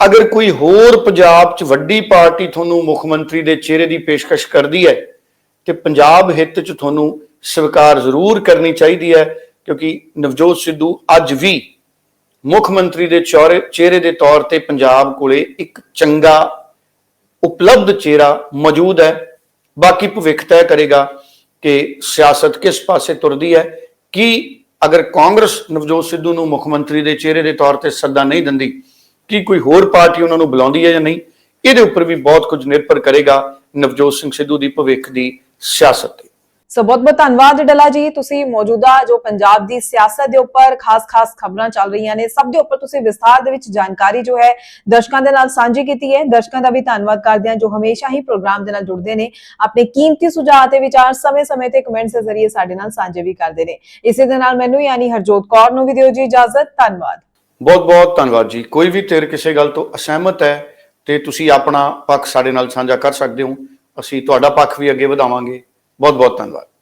ਅਗਰ ਕੋਈ ਹੋਰ ਪੰਜਾਬ 'ਚ ਵੱਡੀ ਪਾਰਟੀ ਤੁਹਾਨੂੰ ਮੁੱਖ ਮੰਤਰੀ ਦੇ ਚਿਹਰੇ ਦੀ ਪੇਸ਼ਕਸ਼ ਕਰਦੀ ਹੈ, ਤੇ ਪੰਜਾਬ ਹਿੱਤ 'ਚ ਤੁਹਾਨੂੰ ਸਵੀਕਾਰ ਜ਼ਰੂਰ ਕਰਨੀ ਚਾਹੀਦੀ ਹੈ, ਕਿਉਂਕਿ ਨਵਜੋਤ ਸਿੱਧੂ ਅੱਜ ਵੀ ਮੁੱਖ ਮੰਤਰੀ ਦੇ ਚੌਰੇ, ਚਿਹਰੇ ਦੇ ਤੌਰ ਤੇ ਪੰਜਾਬ ਕੋਲੇ ਇੱਕ ਚੰਗਾ ਉਪਲਬਧ ਚਿਹਰਾ ਮੌਜੂਦ ਹੈ। ਬਾਕੀ ਭਵਿੱਖ ਤੈਅ ਕਰੇਗਾ ਕਿ ਸਿਆਸਤ ਕਿਸ ਪਾਸੇ ਤੁਰਦੀ ਹੈ, ਕੀ ਅਗਰ ਕਾਂਗਰਸ ਨਵਜੋਤ ਸਿੱਧੂ ਨੂੰ ਮੁੱਖ ਮੰਤਰੀ ਦੇ ਚਿਹਰੇ ਦੇ ਤੌਰ ਤੇ ਸੱਦਾ ਨਹੀਂ ਦਿੰਦੀ, ਕੀ ਕੋਈ ਹੋਰ ਪਾਰਟੀ ਉਹਨਾਂ ਨੂੰ ਬੁਲਾਉਂਦੀ ਹੈ ਜਾਂ ਨਹੀਂ? ਇਹਦੇ ਉੱਪਰ ਵੀ ਬਹੁਤ ਕੁਝ ਨਿਰਭਰ ਕਰੇਗਾ ਨਵਜੋਤ ਸਿੰਘ ਸਿੱਧੂ ਦੀ ਭਵਿੱਖ ਦੀ ਸਿਆਸਤ ਤੇ। ਸੋ ਬਹੁਤ ਬਹੁਤ ਧੰਨਵਾਦ ਡਲਾ ਜੀ। ਤੁਸੀਂ ਮੌਜੂਦਾ ਜੋ ਪੰਜਾਬ ਦੀ ਸਿਆਸਤ ਦੇ ਉੱਪਰ ਖਾਸ-ਖਾਸ ਖਬਰਾਂ ਚੱਲ ਰਹੀਆਂ ਨੇ, ਸਭ ਦੇ ਉੱਪਰ ਤੁਸੀਂ ਵਿਸਥਾਰ ਦੇ ਵਿੱਚ ਜਾਣਕਾਰੀ ਜੋ ਹੈ ਦਰਸ਼ਕਾਂ ਦੇ ਨਾਲ ਸਾਂਝੀ ਕੀਤੀ ਹੈ। ਦਰਸ਼ਕਾਂ ਦਾ ਵੀ ਧੰਨਵਾਦ ਕਰਦੇ ਹਾਂ ਜੋ ਹਮੇਸ਼ਾ ਹੀ ਪ੍ਰੋਗਰਾਮ ਦੇ ਨਾਲ ਜੁੜਦੇ ਨੇ, ਆਪਣੇ ਕੀਮਤੀ ਸੁਝਾਅ ਤੇ ਵਿਚਾਰ ਸਮੇਂ-ਸਮੇਂ ਤੇ ਕਮੈਂਟਸ ਦੇ ਜ਼ਰੀਏ ਸਾਡੇ ਨਾਲ ਸਾਂਝੇ ਵੀ ਕਰਦੇ ਨੇ। ਇਸੇ ਦੇ ਨਾਲ ਮੈਨੂੰ ਯਾਨੀ ਹਰਜੋਤ ਕੌਰ ਨੂੰ ਵੀ ਦਿਓ ਜੀ ਇਜਾਜ਼ਤ। ਧੰਨਵਾਦ। ਬਹੁਤ ਬਹੁਤ ਧੰਨਵਾਦ ਜੀ। ਕੋਈ ਵੀ ਤੇਰ ਕਿਸੇ ਗੱਲ ਤੋਂ ਅਸਹਿਮਤ ਹੈ ਤੇ ਤੁਸੀਂ ਆਪਣਾ ਪੱਖ ਸਾਡੇ ਨਾਲ ਸਾਂਝਾ ਕਰ ਸਕਦੇ ਹੋ। ਅਸੀਂ ਤੁਹਾਡਾ ਪੱਖ ਵੀ ਅੱਗੇ ਵਧਾਵਾਂਗੇ। ਬਹੁਤ ਬਹੁਤ ਧੰਨਵਾਦ।